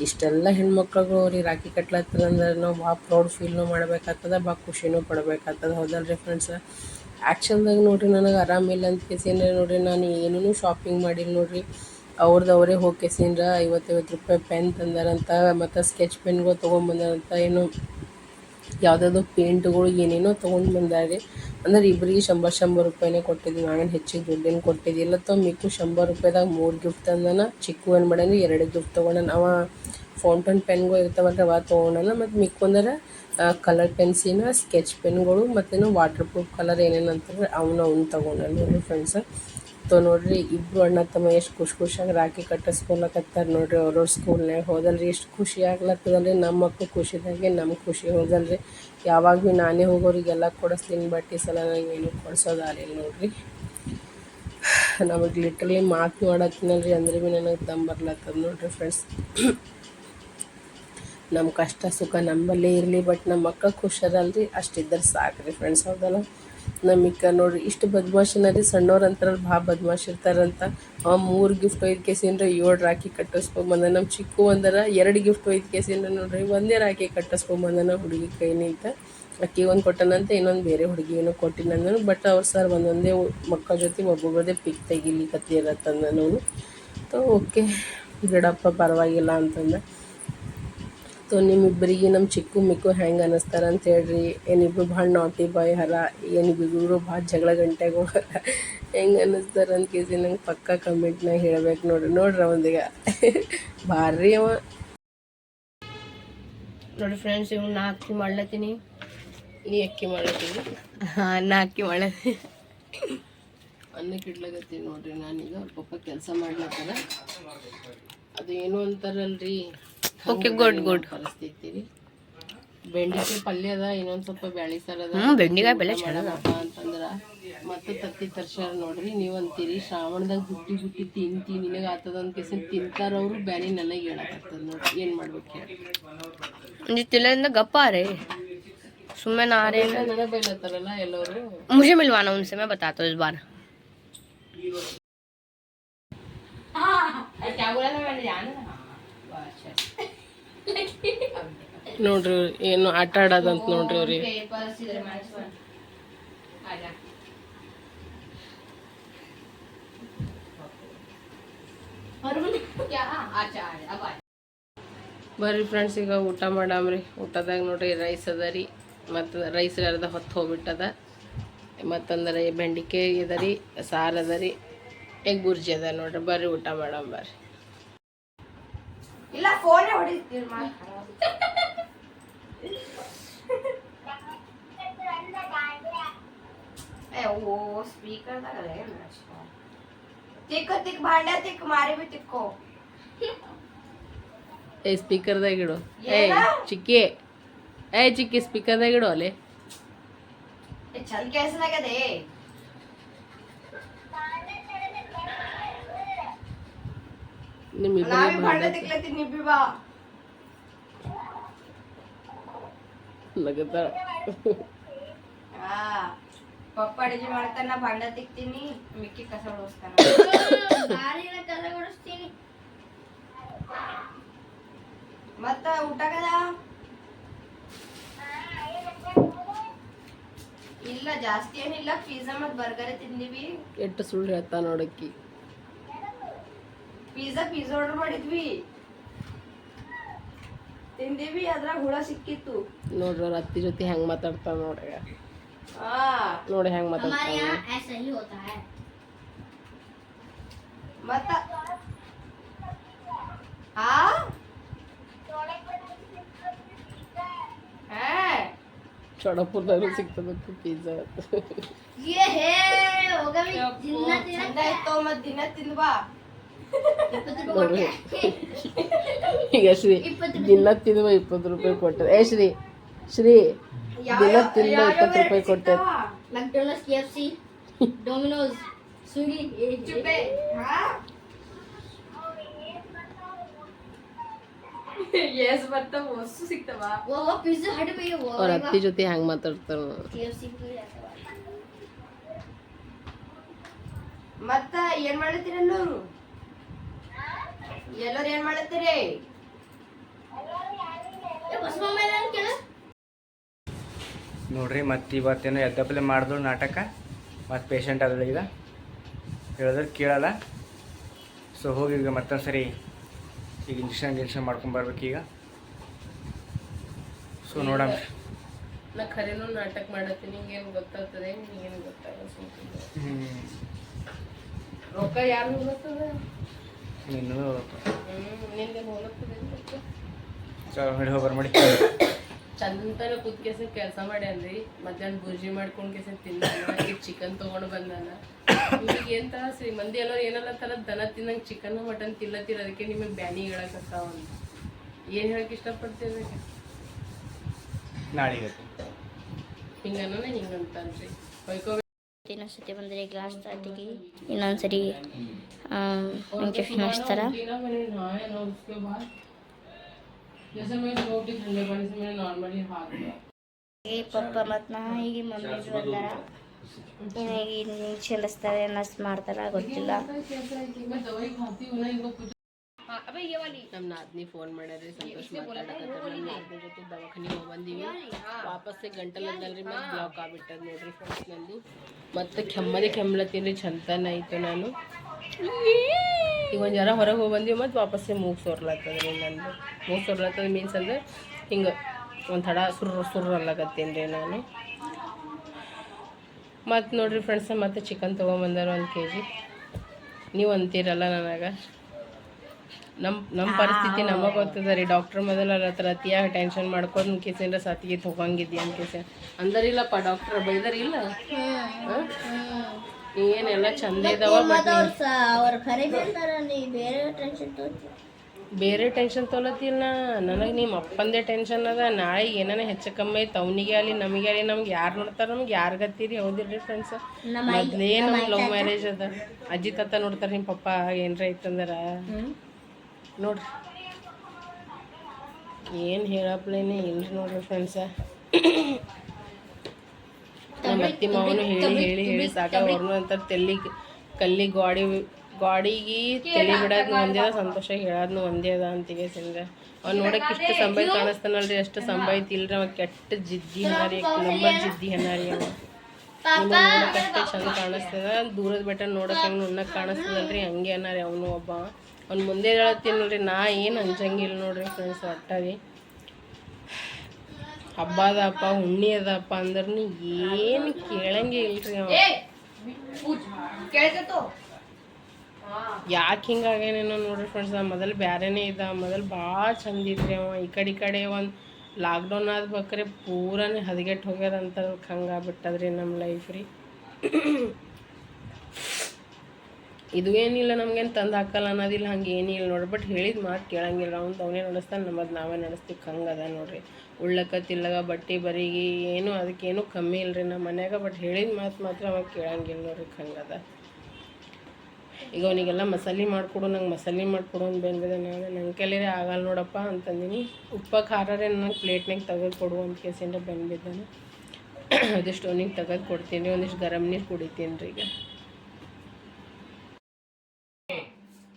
ಇಷ್ಟೆಲ್ಲ ಹೆಣ್ಮಕ್ಳಿಗೂ ಅವ್ರಿಗೆ ರಾಖಿ ಕಟ್ಲತ್ತಾರ ಅಂದ್ರೆ ನಾವು ಭಾಳ ಪ್ರೌಡ್ ಫೀಲ್ನು ಮಾಡ್ಬೇಕಾಗ್ತದ, ಭಾಳ ಖುಷಿನೂ ಪಡ್ಬೇಕಾಗ್ತದ. ರೀ ಫ್ರೆಂಡ್ಸ್ ಆ್ಯಕ್ಷನ್ದಾಗ ನೋಡಿರಿ ನನಗೆ ಆರಾಮಿಲ್ಲ ಅಂತ ಕೇಸಿಂದ್ರೆ ನೋಡಿರಿ ನಾನು ಏನೂ ಶಾಪಿಂಗ್ ಮಾಡಿಲ್ಲ ನೋಡಿರಿ. ಅವ್ರದ್ದು ಅವರೇ ಹೋಗಿ ಕೇಸಿನ್ರ ಐವತ್ತೈವತ್ತು ರೂಪಾಯಿ ಪೆನ್ ತಂದಾರಂತ, ಮತ್ತು ಸ್ಕೆಚ್ ಪೆನ್ಗಳು ತೊಗೊಂಬಂದಾರಂತ ಏನು ಯಾವುದಾದ್ರು ಪೇಂಟ್ಗಳು ಏನೇನೋ ತೊಗೊಂಡು ಬಂದಾರೆ. ಅಂದ್ರೆ ಇಬ್ಬರಿಗೆ ಶಂಬರ್ ಶಂಬರ್ ರೂಪಾಯಿನೇ ಕೊಟ್ಟಿದ್ವಿ. ನಾವೇನು ಹೆಚ್ಚಿಗೆ ದುಡ್ಡೇನು ಕೊಟ್ಟಿದ್ದಿಲ್ಲ ತೊ ಮಿಕ್ಕು ಶಂಬರ್ ರೂಪಾಯಿದಾಗ ಮೂರು ಗಿಫ್ಟ್ ತಂದನ. ಚಿಕ್ಕು ಏನು ಮಾಡ್ಯಾನ ಎರಡು ಗಿಫ್ಟ್ ತೊಗೊಂಡನ. ಅವ ಫೌಂಟನ್ ಪೆನ್ಗಳು ಇರ್ತಾವಲ್ರಿ ಅವ ತೊಗೊಂಡನ. ಮತ್ತು ಅಂದ್ರೆ ಕಲರ್ ಪೆನ್ಸಿನ ಸ್ಕೆಚ್ ಪೆನ್ಗಳು ಮತ್ತೇನು ವಾಟರ್ ಪ್ರೂಫ್ ಕಲರ್ ಏನೇನು ಅಂತಂದ್ರೆ ಅವನು ಅವ್ನು ತೊಗೊಂಡನ ನೋಡಿರಿ ಫ್ರೆಂಡ್ಸ್ ತೊ ನೋಡ್ರಿ, ಇಬ್ರು ಅಣ್ಣ ತಮ್ಮ ಎಷ್ಟು ಖುಷಿ ಖುಷಿಯಾಗಿ ರಾಖಿ ಕಟ್ಟಿಸ್ಕೊಳಕತ್ತಾರ ನೋಡ್ರಿ. ಅವ್ರವ್ರ ಸ್ಕೂಲ್ನಾಗ ಹೋದಲ್ರಿ, ಎಷ್ಟು ಖುಷಿ ಆಗ್ಲತ್ತದಲ್ರಿ ನಮ್ಮ ಮಕ್ಕಳು ಖುಷಿದಾಗೆ ನಮ್ಗೆ ಖುಷಿ ಹೋದಲ್ರಿ. ಯಾವಾಗ ಭೀ ನಾನೇ ಹೋಗೋರಿಗೆಲ್ಲ ಕೊಡಿಸ್ತೀನಿ ಬಟ್ ಈ ಸಲ ನನಗೇನು ಏನು ನೋಡಿರಿ. ನಮಗೆ ಲಿಟ್ರಲಿ ಮಾತು ಮಾಡತ್ತೀನಲ್ರಿ ಅಂದ್ರೆ ಭೀ ನನಗೆ ದಮ್ ಬರ್ಲತ್ತದ ನೋಡ್ರಿ ಫ್ರೆಂಡ್ಸ್ ನಮ್ಮ ಕಷ್ಟ ಸುಖ ನಂಬಲ್ಲೇ ಇರಲಿ ಬಟ್ ನಮ್ಮ ಮಕ್ಕಳು ಖುಷರಲ್ರಿ ಸಾಕು ರೀ ಫ್ರೆಂಡ್ಸ್ ಹೌದಲ್ಲ? ನಮಿಕ ನೋಡ್ರಿ, ಇಷ್ಟು ಬದ್ಮಾಶನ ರೀ ಸಣ್ಣವ್ರು ಅಂತಾರಲ್ಲ ಭಾಳ ಬದ್ಮಾಶ್ ಇರ್ತಾರಂತ. ಆ ಮೂರು ಗಿಫ್ಟ್ ಒಯ್ದು ಕೇಸಿಂದ್ರ ಏಳು ರಾಖಿ ಕಟ್ಟಿಸ್ಕೊಂಬಂದ. ನಮ್ಮ ಚಿಕ್ಕು ಒಂದರ ಎರಡು ಗಿಫ್ಟ್ ಒಯ್ದು ಕೇಸಿನ ನೋಡ್ರಿ, ಒಂದೇ ರಾಖಿ ಕಟ್ಟಿಸ್ಕೊಂಬಂದನ ಹುಡುಗಿ ಕೈ ನಿಂತ ಅಕ್ಕಿ ಒಂದು ಕೊಟ್ಟನಂತ ಇನ್ನೊಂದು ಬೇರೆ ಹುಡುಗಿ ಏನೋ ಕೊಟ್ಟಿನಂದನು. ಬಟ್ ಅವ್ರು ಸರ್ ಒಂದೊಂದೇ ಮಕ್ಕಳ ಜೊತೆ ಒಬ್ಬೊಬ್ಬರದೇ ಪಿಕ್ ತೆಗಿಲಿಕತ್ತಿ ಇರತ್ತಂದನು ತೋ ಓಕೆ ಬಿಡಪ್ಪ ಪರವಾಗಿಲ್ಲ ಅಂತಂದ. ಸೊ ನಿಮ್ಮಿಬ್ಬರಿಗೆ ನಮ್ಮ ಚಿಕ್ಕು ಮಿಕ್ಕು ಹೆಂಗೆ ಅನ್ನಿಸ್ತಾರ ಅಂತ ಹೇಳ್ರಿ. ಏನಿಬ್ರು ಭಾಳ ನಾಟಿ ಬಾಯ್ ಹರ ಏನಿಬ್ರು ಭಾಳ ಜಗಳ ಗಂಟೆಗೆ ಹೋಗಲ್ಲ ಹೆಂಗೆ ಅನ್ನಿಸ್ತಾರ ಅಂತ ಕೇಸಿ ನಂಗೆ ಪಕ್ಕ ಕಮೆಂಟ್ನಾಗ ಹೇಳ್ಬೇಕು ನೋಡ್ರಿ. ನೋಡ್ರಿ ಅವಂದೀಗ ಭಾರಿ ಅವ. ನೋಡಿ ಫ್ರೆಂಡ್ಸ್ ಇವ್ ನಾ ಅಕ್ಕಿ ಮಾಡ್ಲತ್ತೀನಿ. ನೀ ಅಕ್ಕಿ ಮಾಡತ್ತೀನಿ ನಾ ಅಕ್ಕಿ ಮಾಡ್ಲತ್ತೀನಿ. ಅನ್ನಕ್ಕೆ ಇಡ್ಲಾಗತ್ತೀನಿ ನೋಡ್ರಿ ನಾನೀಗ. ಅವ್ರ ಪಪ್ಪ ಕೆಲಸ ಮಾಡ್ಲತ್ತಾರ. ಅದು ಏನು ಅಂತಾರಲ್ರಿ. ಓಕೆ ಗುಡ್ ಗುಡ್ ಕಲಿಸ್ತಿರ್ತೀವಿ ಬೆಂಡಿಕಾಯಿ ಪಲ್ಯ ಅದ ಇನ್ನೊಂದು ಸ್ವಲ್ಪ ಬ್ಯಾಳಿ ಸಾರು ಅದ. ಹ್ಞೂ ಬೆಂಡಿಕಾಯಿ ಪಲ್ಯ ಚೆನ್ನಾಗಪ್ಪ ಅಂತಂದ್ರೆ ಮತ್ತು ತತ್ತಿ ತರ್ಸ್ಯಾರ ನೋಡ್ರಿ ನೀವು ಅಂತೀರಿ ಶ್ರಾವಣದಾಗ ಹುಟ್ಟಿ ಗುಟ್ಟಿ ತಿಂತಿ ನಿನಗೆ ಆತದ ಅಂತ ಕೇಸಿನ ತಿಂತಾರವರು ಬ್ಯಾನಿ ನನಗೆ ಹೇಳಕತ್ತದ ನೋಡ್ರಿ ಏನು ಮಾಡ್ಬೇಕು ಹೇಳಿ ನೀವು ತಿಲ್ಲದಿಂದ ಗಪ್ಪ ರೇ. ಸುಮ್ಮನೆ ಆರೆ ನನಗೆ ಬೈಲತ್ತಾರಲ್ಲ ಎಲ್ಲರೂ? ಮುಜೆ ಮಿಲ್ವಾನ ಒಂದು ಸಮಯ ಬತ್ತಾತೋ ಇಸ್ ಬಾರ ಹಾಂ ಕ್ಯಾಬ್ ನೋಡ್ರಿ, ಏನು ಆಟ ಆಡೋದಂತ ನೋಡ್ರಿ ಬರ್ರಿ ಫ್ರೆಂಡ್ಸ್ ಈಗ ಊಟ ಮಾಡಾಮ್ರಿ. ಊಟದಾಗ ನೋಡ್ರಿ ರೈಸ್ ಅದ ರೀ. ಮತ್ತು ರೈಸ್ ಅರ್ಧ ಹೊತ್ತು ಹೋಗ್ಬಿಟ್ಟದ. ಮತ್ತಂದ್ರೆ ಬೆಂಡಿಕಾಯಿ ಅದ ರೀ, ಸಾರು ಅದ ರೀ, ಎಗ್ ಬುರ್ಜಿ ಅದ ನೋಡ್ರಿ. ಬರ್ರಿ ಊಟ ಮಾಡಾಮ್ ಬರ್ರಿ. ಇಲ್ಲ ಫೋನ್ ಹೊಡಿತೀನಿ वो स्पीकर ना करे तिक्को तिक भांडा तिक मारे भी तिक्को ಏ ಸ್ಪೀಕರ್ದಾಗ ಇಡು ಏ ಏನ? ಚಿಕ್ಕಿ ಏ ಚಿಕ್ಕಿ ಸ್ಪೀಕರ್ದಾಗ ಇಡು ಅಲ್ಲೇ ये चल कैसे लगे दे ನಿಮ್ಮಿಬ್ಬರಿಗೆ ನಾವೇ ಭಾಂಡ ಭಾಳ ತಿಕ್ಲತ್ತೀನಿ ನಿಬ್ಬಿ ಬಾ ನಗತಾಳ ಹಾ ಪಪ್ಪ ಅಡಿಗೆ ಮಾಡ್ತಾನ ಭಾಂಡ ತಿಕ್ತೀನಿ ಮಿಕ್ಕಿ ಕಸ ಹೊಡಿಸ್ತಾನ ಗಾಳಿನ ಕಸ ಗುಡಿಸ್ತೀನಿ ಮತ್ತ ಊಟಗದ? ಇಲ್ಲ ಜಾಸ್ತಿ ಏನಿಲ್ಲ. ಪಿಜ್ಜಾ ಮತ್ತೆ ಬರ್ಗರ್ ತಿಂದಿವಿ. ಎಷ್ಟು ಸುಳ್ಳು ಹೇಳ್ತಾ ನೋಡಕ್ಕಿ ಪಿಜ್ಜಾ ಪಿಜ್ಜಾ ಆರ್ಡರ್ ಮಾಡಿದ್ವಿ. ತಿಂದಿವಿ ಅದ್ರಾಗ ಹುಳ ಸಿಕ್ಕಿತ್ತು. ನೋಡ್ರ ಅತ್ತಿ ಜೊತೆ ಹೆಂಗ್ ಮಾತಾಡ್ತಾವ ನೋಡ್ರಿ हाँ। नोड हैंग मत हमारे यहाँ ऐसा ही होता है। मत हाँ। दारू तो पिज्जा ये है भी। तो मत दिना तिनवा। ಈಗ ಶ್ರೀ ದಿನ ತಿನ್ನುವ ಇಪ್ಪತ್ತು ರೂಪಾಯಿ ಕೊಟ್ಟರೆ ಏ ದಿನ ಇಪ್ಪತ್ತು ರೂಪಾಯಿ ಕೊಡ್ತೇವೆ McDonald's K F C Domino's Swiggy ಚುಪ್ಪೆ. ಎಸ್ ಬರ್ತಾವ ಓ ಪಿಜ್ಜಾ ಹಡಿಮೆ ಅವ್ರ ಅತ್ತಿ ಜೊತೆ ಹೆಂಗ್ ಮಾತಾಡ್ತಾರ ಮತ್ತ ಏನ್ ಮಾಡತ್ತೀರಿ ಎಲ್ಲರೂ ಎಲ್ಲರೂ ಏನ್ ಮಾಡತ್ತೀರಿ ಅಂತ ನೋಡ್ರಿ ಮತ್ತೆ ಇವತ್ತೇನೋ ಎದ್ದಪ್ಪಲೆ ಮಾಡಿದ್ರು ನಾಟಕ. ಮತ್ತು ಪೇಷಂಟ್ ಅದಲ್ಲ ಈಗ. ಹೇಳಿದ್ರೆ ಕೇಳಲ್ಲ. ಸೊ ಹೋಗಿ ಈಗ ಮತ್ತೊಂದು ಸರಿ ಈಗ ಇಂಜೆಕ್ಷನ್ ಗಿಂಜೆಕ್ಷನ್ ಮಾಡ್ಕೊಂಬರ್ಬೇಕು ಈಗ. ಸೊ ನೋಡೋಣ. ನಾ ಖರೇನೂ ನಾಟಕ ಮಾಡತ್ತೀನಿ. ನಿಂಗೇನು ಗೊತ್ತಾಗ್ತದೆ ನಿಂಗೇನು ಗೊತ್ತಾಗಲ್ಲ ಸುಮ್ನೆ ರೊಕ್ಕ ಯಾರು ಹೋಗ್ತದ ಇನ್ನು ಹ್ಞೂ ನಿಂದೇನು ಹೋಗ್ತದೆ ಸೊ ಹೇಳಿ ಹೋಗ್ಬರ್ ಮಾಡಿ ಚಂದನ ಕುತ್ಕೆಸ ಕೆಲಸ ಮಾಡ್ಯಾನ್ರಿ ಮಧ್ಯಾಹ್ನ ಬುರ್ಜಿ ಮಾಡ್ಕೊಂಡ್ ಕೆಸ ತಿನ್ನ ಚಿಕನ್ ತಗೊಂಡು ಬಂದಾನ. ನಿಮಗೆ ಏನ್ ತರ ಶ್ರೀ ಮಂದಿ ಎಲ್ಲರೂ ಏನಲ್ಲ ತರ ದನ ತಿನ್ನಂಗ್ ಚಿಕನ್ ಮಟನ್ ತಿಲ್ಲತ್ತಿರ ಅದಕ್ಕೆ ನಿಮಗೆ ಬ್ಯಾನಿ ಹೇಳಕತ್ತಾವ ಅಂತ. ಏನ್ ಹೇಳಕ್ ಇಷ್ಟಪಡ್ತೀರಿ ನಾಳೆಗೆ ಹಿಂಗನ ಹಿಂಗಂತನ್ರಿ ಹೊಯ್ಕೋ ಇನ್ನೊಂದ್ಸತಿ ಬಂದರೆ ಗ್ಲಾಸ್ ತಾಟಿಗೆ ಇನ್ನೊಂದ್ಸರಿ ಇಂಜೆಕ್ಷನ್ ಹಚ್ತಾರ जैसे मैं रोटी ठंडे पानी से मैंने नॉर्मली हाथ धोया ಈ ಪಪ್ಪ ಮತ್ತು ನಾ ಈಗ ಮಮ್ಮಿ ಬಂದಾರ ಈಗ ಇಂಜೆಕ್ಷನ್ ಹಚ್ತಾರೆ ನರ್ಸ್ ಮಾಡ್ತಾರ ಗೊತ್ತಿಲ್ಲ मैं दवाई खाती हूँ ना इनको कुछ ನಮ್ಮ ನಾದ್ನಿ ಫೋನ್ ಮಾಡ್ಯಾರಿ ಸಂತೋಷ್ ಮಾತಾಡಕತ್ತಾರ ನಮ್ಮ ನಾದ್ನಿ ಜೊತೆ ದವಾಖಾನೆ ಹೋಗಿ ಬಂದೀವಿ ವಾಪಸ್ ಗಂಟಲದ್ದಲ್ರಿ ಮತ್ತೆ ಬ್ಲಾಕ್ ಆಗ್ಬಿಟ್ಟದ ನೋಡ್ರಿ ಫ್ರೆಂಡ್ಸ್ ನಂದು ಮತ್ತೆ ಕೆಮ್ಮದೆ ಕೆಮ್ಮಲತ್ತೀನಿ ಚಂತನ ಆಯ್ತು ನಾನು ಈಗ ಒಂದು ಜರ ಹೊರಗೆ ಹೋಗಿ ಬಂದೀವಿ ಮತ್ತು ವಾಪಸ್ಸೇ ಮೂಗು ಸೋರ್ಲತ್ತದ ರೀ ನಂದು. ಮೂಗು ಸೋರ್ಲತ್ತದ ಮೀನ್ಸ್ ಅಂದ್ರೆ ಹಿಂಗೆ ಒಂದು ತಡ ಸುರ್ರ ಸುರ್ರು ಅಲ್ಲಕತ್ತೀನಿ ರೀ ನಾನು. ಮತ್ತು ನೋಡಿರಿ ಫ್ರೆಂಡ್ಸ್ ಮತ್ತೆ ಚಿಕನ್ ತೊಗೊಂಬಂದಾರ ಒಂದು ಕೆ ಜಿ ನೀವು ಅಂತೀರಲ್ಲ ನನಗೆ. ನಮ್ಮ ನಮ್ಮ ಪರಿಸ್ಥಿತಿ ನಮಗೆ ಗೊತ್ತದ ರೀ. ಡಾಕ್ಟ್ರ್ ಮೊದಲ ಹತ್ರ ಅತಿಯಾಗಿ ಟೆನ್ಷನ್ ಮಾಡ್ಕೊಂಡು ಕೇಸಿಂದ ಸತ್ತಿಗೆ ತೊಗೊಂಗಿದ್ಯಾ ಅಂತ ಕೇಸ ಅಂದರಿಲ್ಲಪ್ಪ ಡಾಕ್ಟ್ರ್ ಬೈದರಿಲ್ಲ? ಏನೆಲ್ಲ ಚಂದ ಇದಾವ ಬಟ್ ಅವ್ರ ಖರೆ ಬಂದಾರ ನೀ ಬೇರೆ ಟೆನ್ಷನ್ ತೋತಿ ಬೇರೆ ಟೆನ್ಷನ್ ತೊಲತಿಲ್ಲ ನನಗೆ ನಿಮ್ಮ ಅಪ್ಪಂದೇ ಟೆನ್ಷನ್ ಅದ. ನಾಳೆ ಏನಾನ ಹೆಚ್ಚು ಕಮ್ಮಿ ಐತೆ ಅವನಿಗೆ ಆಗಲಿ ನಮಗೆ ಆಗಲಿ ನಮ್ಗೆ ಯಾರು ನೋಡ್ತಾರೆ ನಮ್ಗೆ ಯಾರು ಗತ್ತೀರಿ? ಹೌದಿಲ್ರಿ ಫ್ರೆಂಡ್ಸ್ ಮೊದಲೇ ನಮ್ಮ ಲವ್ ಮ್ಯಾರೇಜ್ ಅದ. ಅಜ್ಜಿ ತಾತ ನೋಡ್ತಾರೆ ನಿಮ್ಮ ಪಪ್ಪ ಏನ್ರ ಐತಂದ್ರ ನೋಡ್ರಿ. ಏನು ಹೇಳಪ್ಲೇನೆ ಇಲ್ರಿ ನೋಡ್ರಿ ಫ್ರೆಂಡ್ಸ ನಮ್ಮ ಅತ್ತಿ ಮಾವನು ಹೇಳಿ ಹೇಳಿ ಹೇಳಿ ಸಾಕ ಅವ್ರನ್ನ ಅಂತ ತೆಲ್ಲಿ ಕಲ್ಲಿ ಗಾಡಿ ಗಾಡಿಗೆ ತಲೆ ಬಿಡೋದು ಒಂದೇ ಅದ ಸಂತೋಷ ಹೇಳೋದ್ನು ಒಂದೇ ಅದ ಅಂತಿಗೆ ಸಿಂಗ ಅವ್ನು ನೋಡಕ್ಕೆ ಇಷ್ಟು ಸಂಬೈ ಕಾಣಿಸ್ತಾನಲ್ರಿ ಅಷ್ಟು ಸಂಬೈ ಇಲ್ರಿ ಅವ ಕೆಟ್ಟ ಜಿದ್ದಿ ಹನಾರಿ ನಂಬರ್ ಜಿದ್ದಿ ಹನಾರಿ ಅವ. ನೋಡಕ್ಕಷ್ಟೇ ಚಂದ ಕಾಣಿಸ್ತದ ದೂರದ ಬೆಟ್ಟ ನೋಡಕ್ಕೆ ಹಂಗೆ ನುಣ್ಣಕ್ಕೆ ಕಾಣಿಸ್ತದಲ್ರಿ ಹಂಗೆ ಅನ್ನಾರಿ ಅವನು ಒಬ್ಬ. ಅವ್ನು ಮುಂದೆ ಹೇಳತ್ತೀನಿ ನೋಡ್ರಿ ನಾ ಏನು ಅಂಜಂಗಿಲ್ಲ ನೋಡ್ರಿ ಫ್ರೆಂಡ್ಸ್ ಒಟ್ಟಾಗಿ. ಹಬ್ಬ ಅದಪ್ಪ ಉಣ್ಣಿ ಅದಪ್ಪ ಅಂದ್ರೂ ಏನು ಕೇಳಂಗೆ ಇಲ್ರಿ ಅವ. ಯಾಕೆ ಹಿಂಗಾಗೇನೇನೋ ನೋಡ್ರಿ ಫ್ರೆಂಡ್ಸ್ ಮೊದಲು ಬ್ಯಾರೆನೇ ಇದ್ದ ಮೊದಲು ಭಾಳ ಚಂದ ಇದ್ರಿ ಅವ. ಈ ಕಡೆ ಈ ಕಡೆ ಒಂದು ಲಾಕ್ಡೌನ್ ಆದ ಬೇಕ್ರೆ ಪೂರಾನೇ ಹದಗೆಟ್ಟು ಹೋಗ್ಯಾರ ಅಂತ ಹಂಗಾಗ್ಬಿಟ್ಟದ್ರಿ ನಮ್ಮ ಲೈಫ್ ರೀ. ಇದು ಏನಿಲ್ಲ ನಮ್ಗೇನು ತಂದು ಹಾಕಲ್ಲ ಅನ್ನೋದಿಲ್ಲ ಹಂಗೆ ಏನಿಲ್ಲ ನೋಡ್ರಿ. ಬಟ್ ಹೇಳಿದ ಮಾತು ಕೇಳಂಗಿಲ್ಲ. ಅವ್ನು ಅವನೇ ನಡೆಸ್ತಾನೆ ನಮ್ಮದು ನಾವೇ ನಡೆಸ್ತೀವಿ ಹಂಗೆ ಅದ ನೋಡ್ರಿ. ಉಳ್ಳಕ ತಿಲ್ಲಗ ಬಟ್ಟೆ ಬರೀಗಿ, ಏನು ಅದಕ್ಕೇನು ಕಮ್ಮಿ ಇಲ್ರಿ ನಮ್ಮ ಮನ್ಯಾಗ ಬಟ್ ಹೇಳಿದ ಮಾತು ಮಾತ್ರ ಅವಾಗ ಕೇಳಂಗಿಲ್ಲ ನೋಡ್ರಿ ಹಂಗದ. ಈಗ ಅವನಿಗೆಲ್ಲ ಮಸಾಲೆ ಮಾಡಿಕೊಡು, ನಂಗೆ ಮಸಾಲೆ ಮಾಡಿಕೊಡು ಅಂತ ಬಂದಿದೆ ನಾನು. ನನ್ನ ಕೈಲೇ ಆಗಲ್ಲ ನೋಡಪ್ಪ ಅಂತಂದಿನಿ. ಉಪ್ಪ ಖಾರರೇ ನನಗೆ ಪ್ಲೇಟ್ನಾಗ ತೆಗೆದು ಕೊಡು ಅಂತ ಕೇಸಿಂದ ಬಂದಿದ್ದಾನೆ ಒಂದಿಷ್ಟು ಅವನಿಗೆ ತೆಗೆದು ಕೊಡ್ತೀನಿ, ಒಂದಿಷ್ಟು ಗರಂ ನೀರು ಕುಡಿತೀನಿ ರೀ ಈಗ.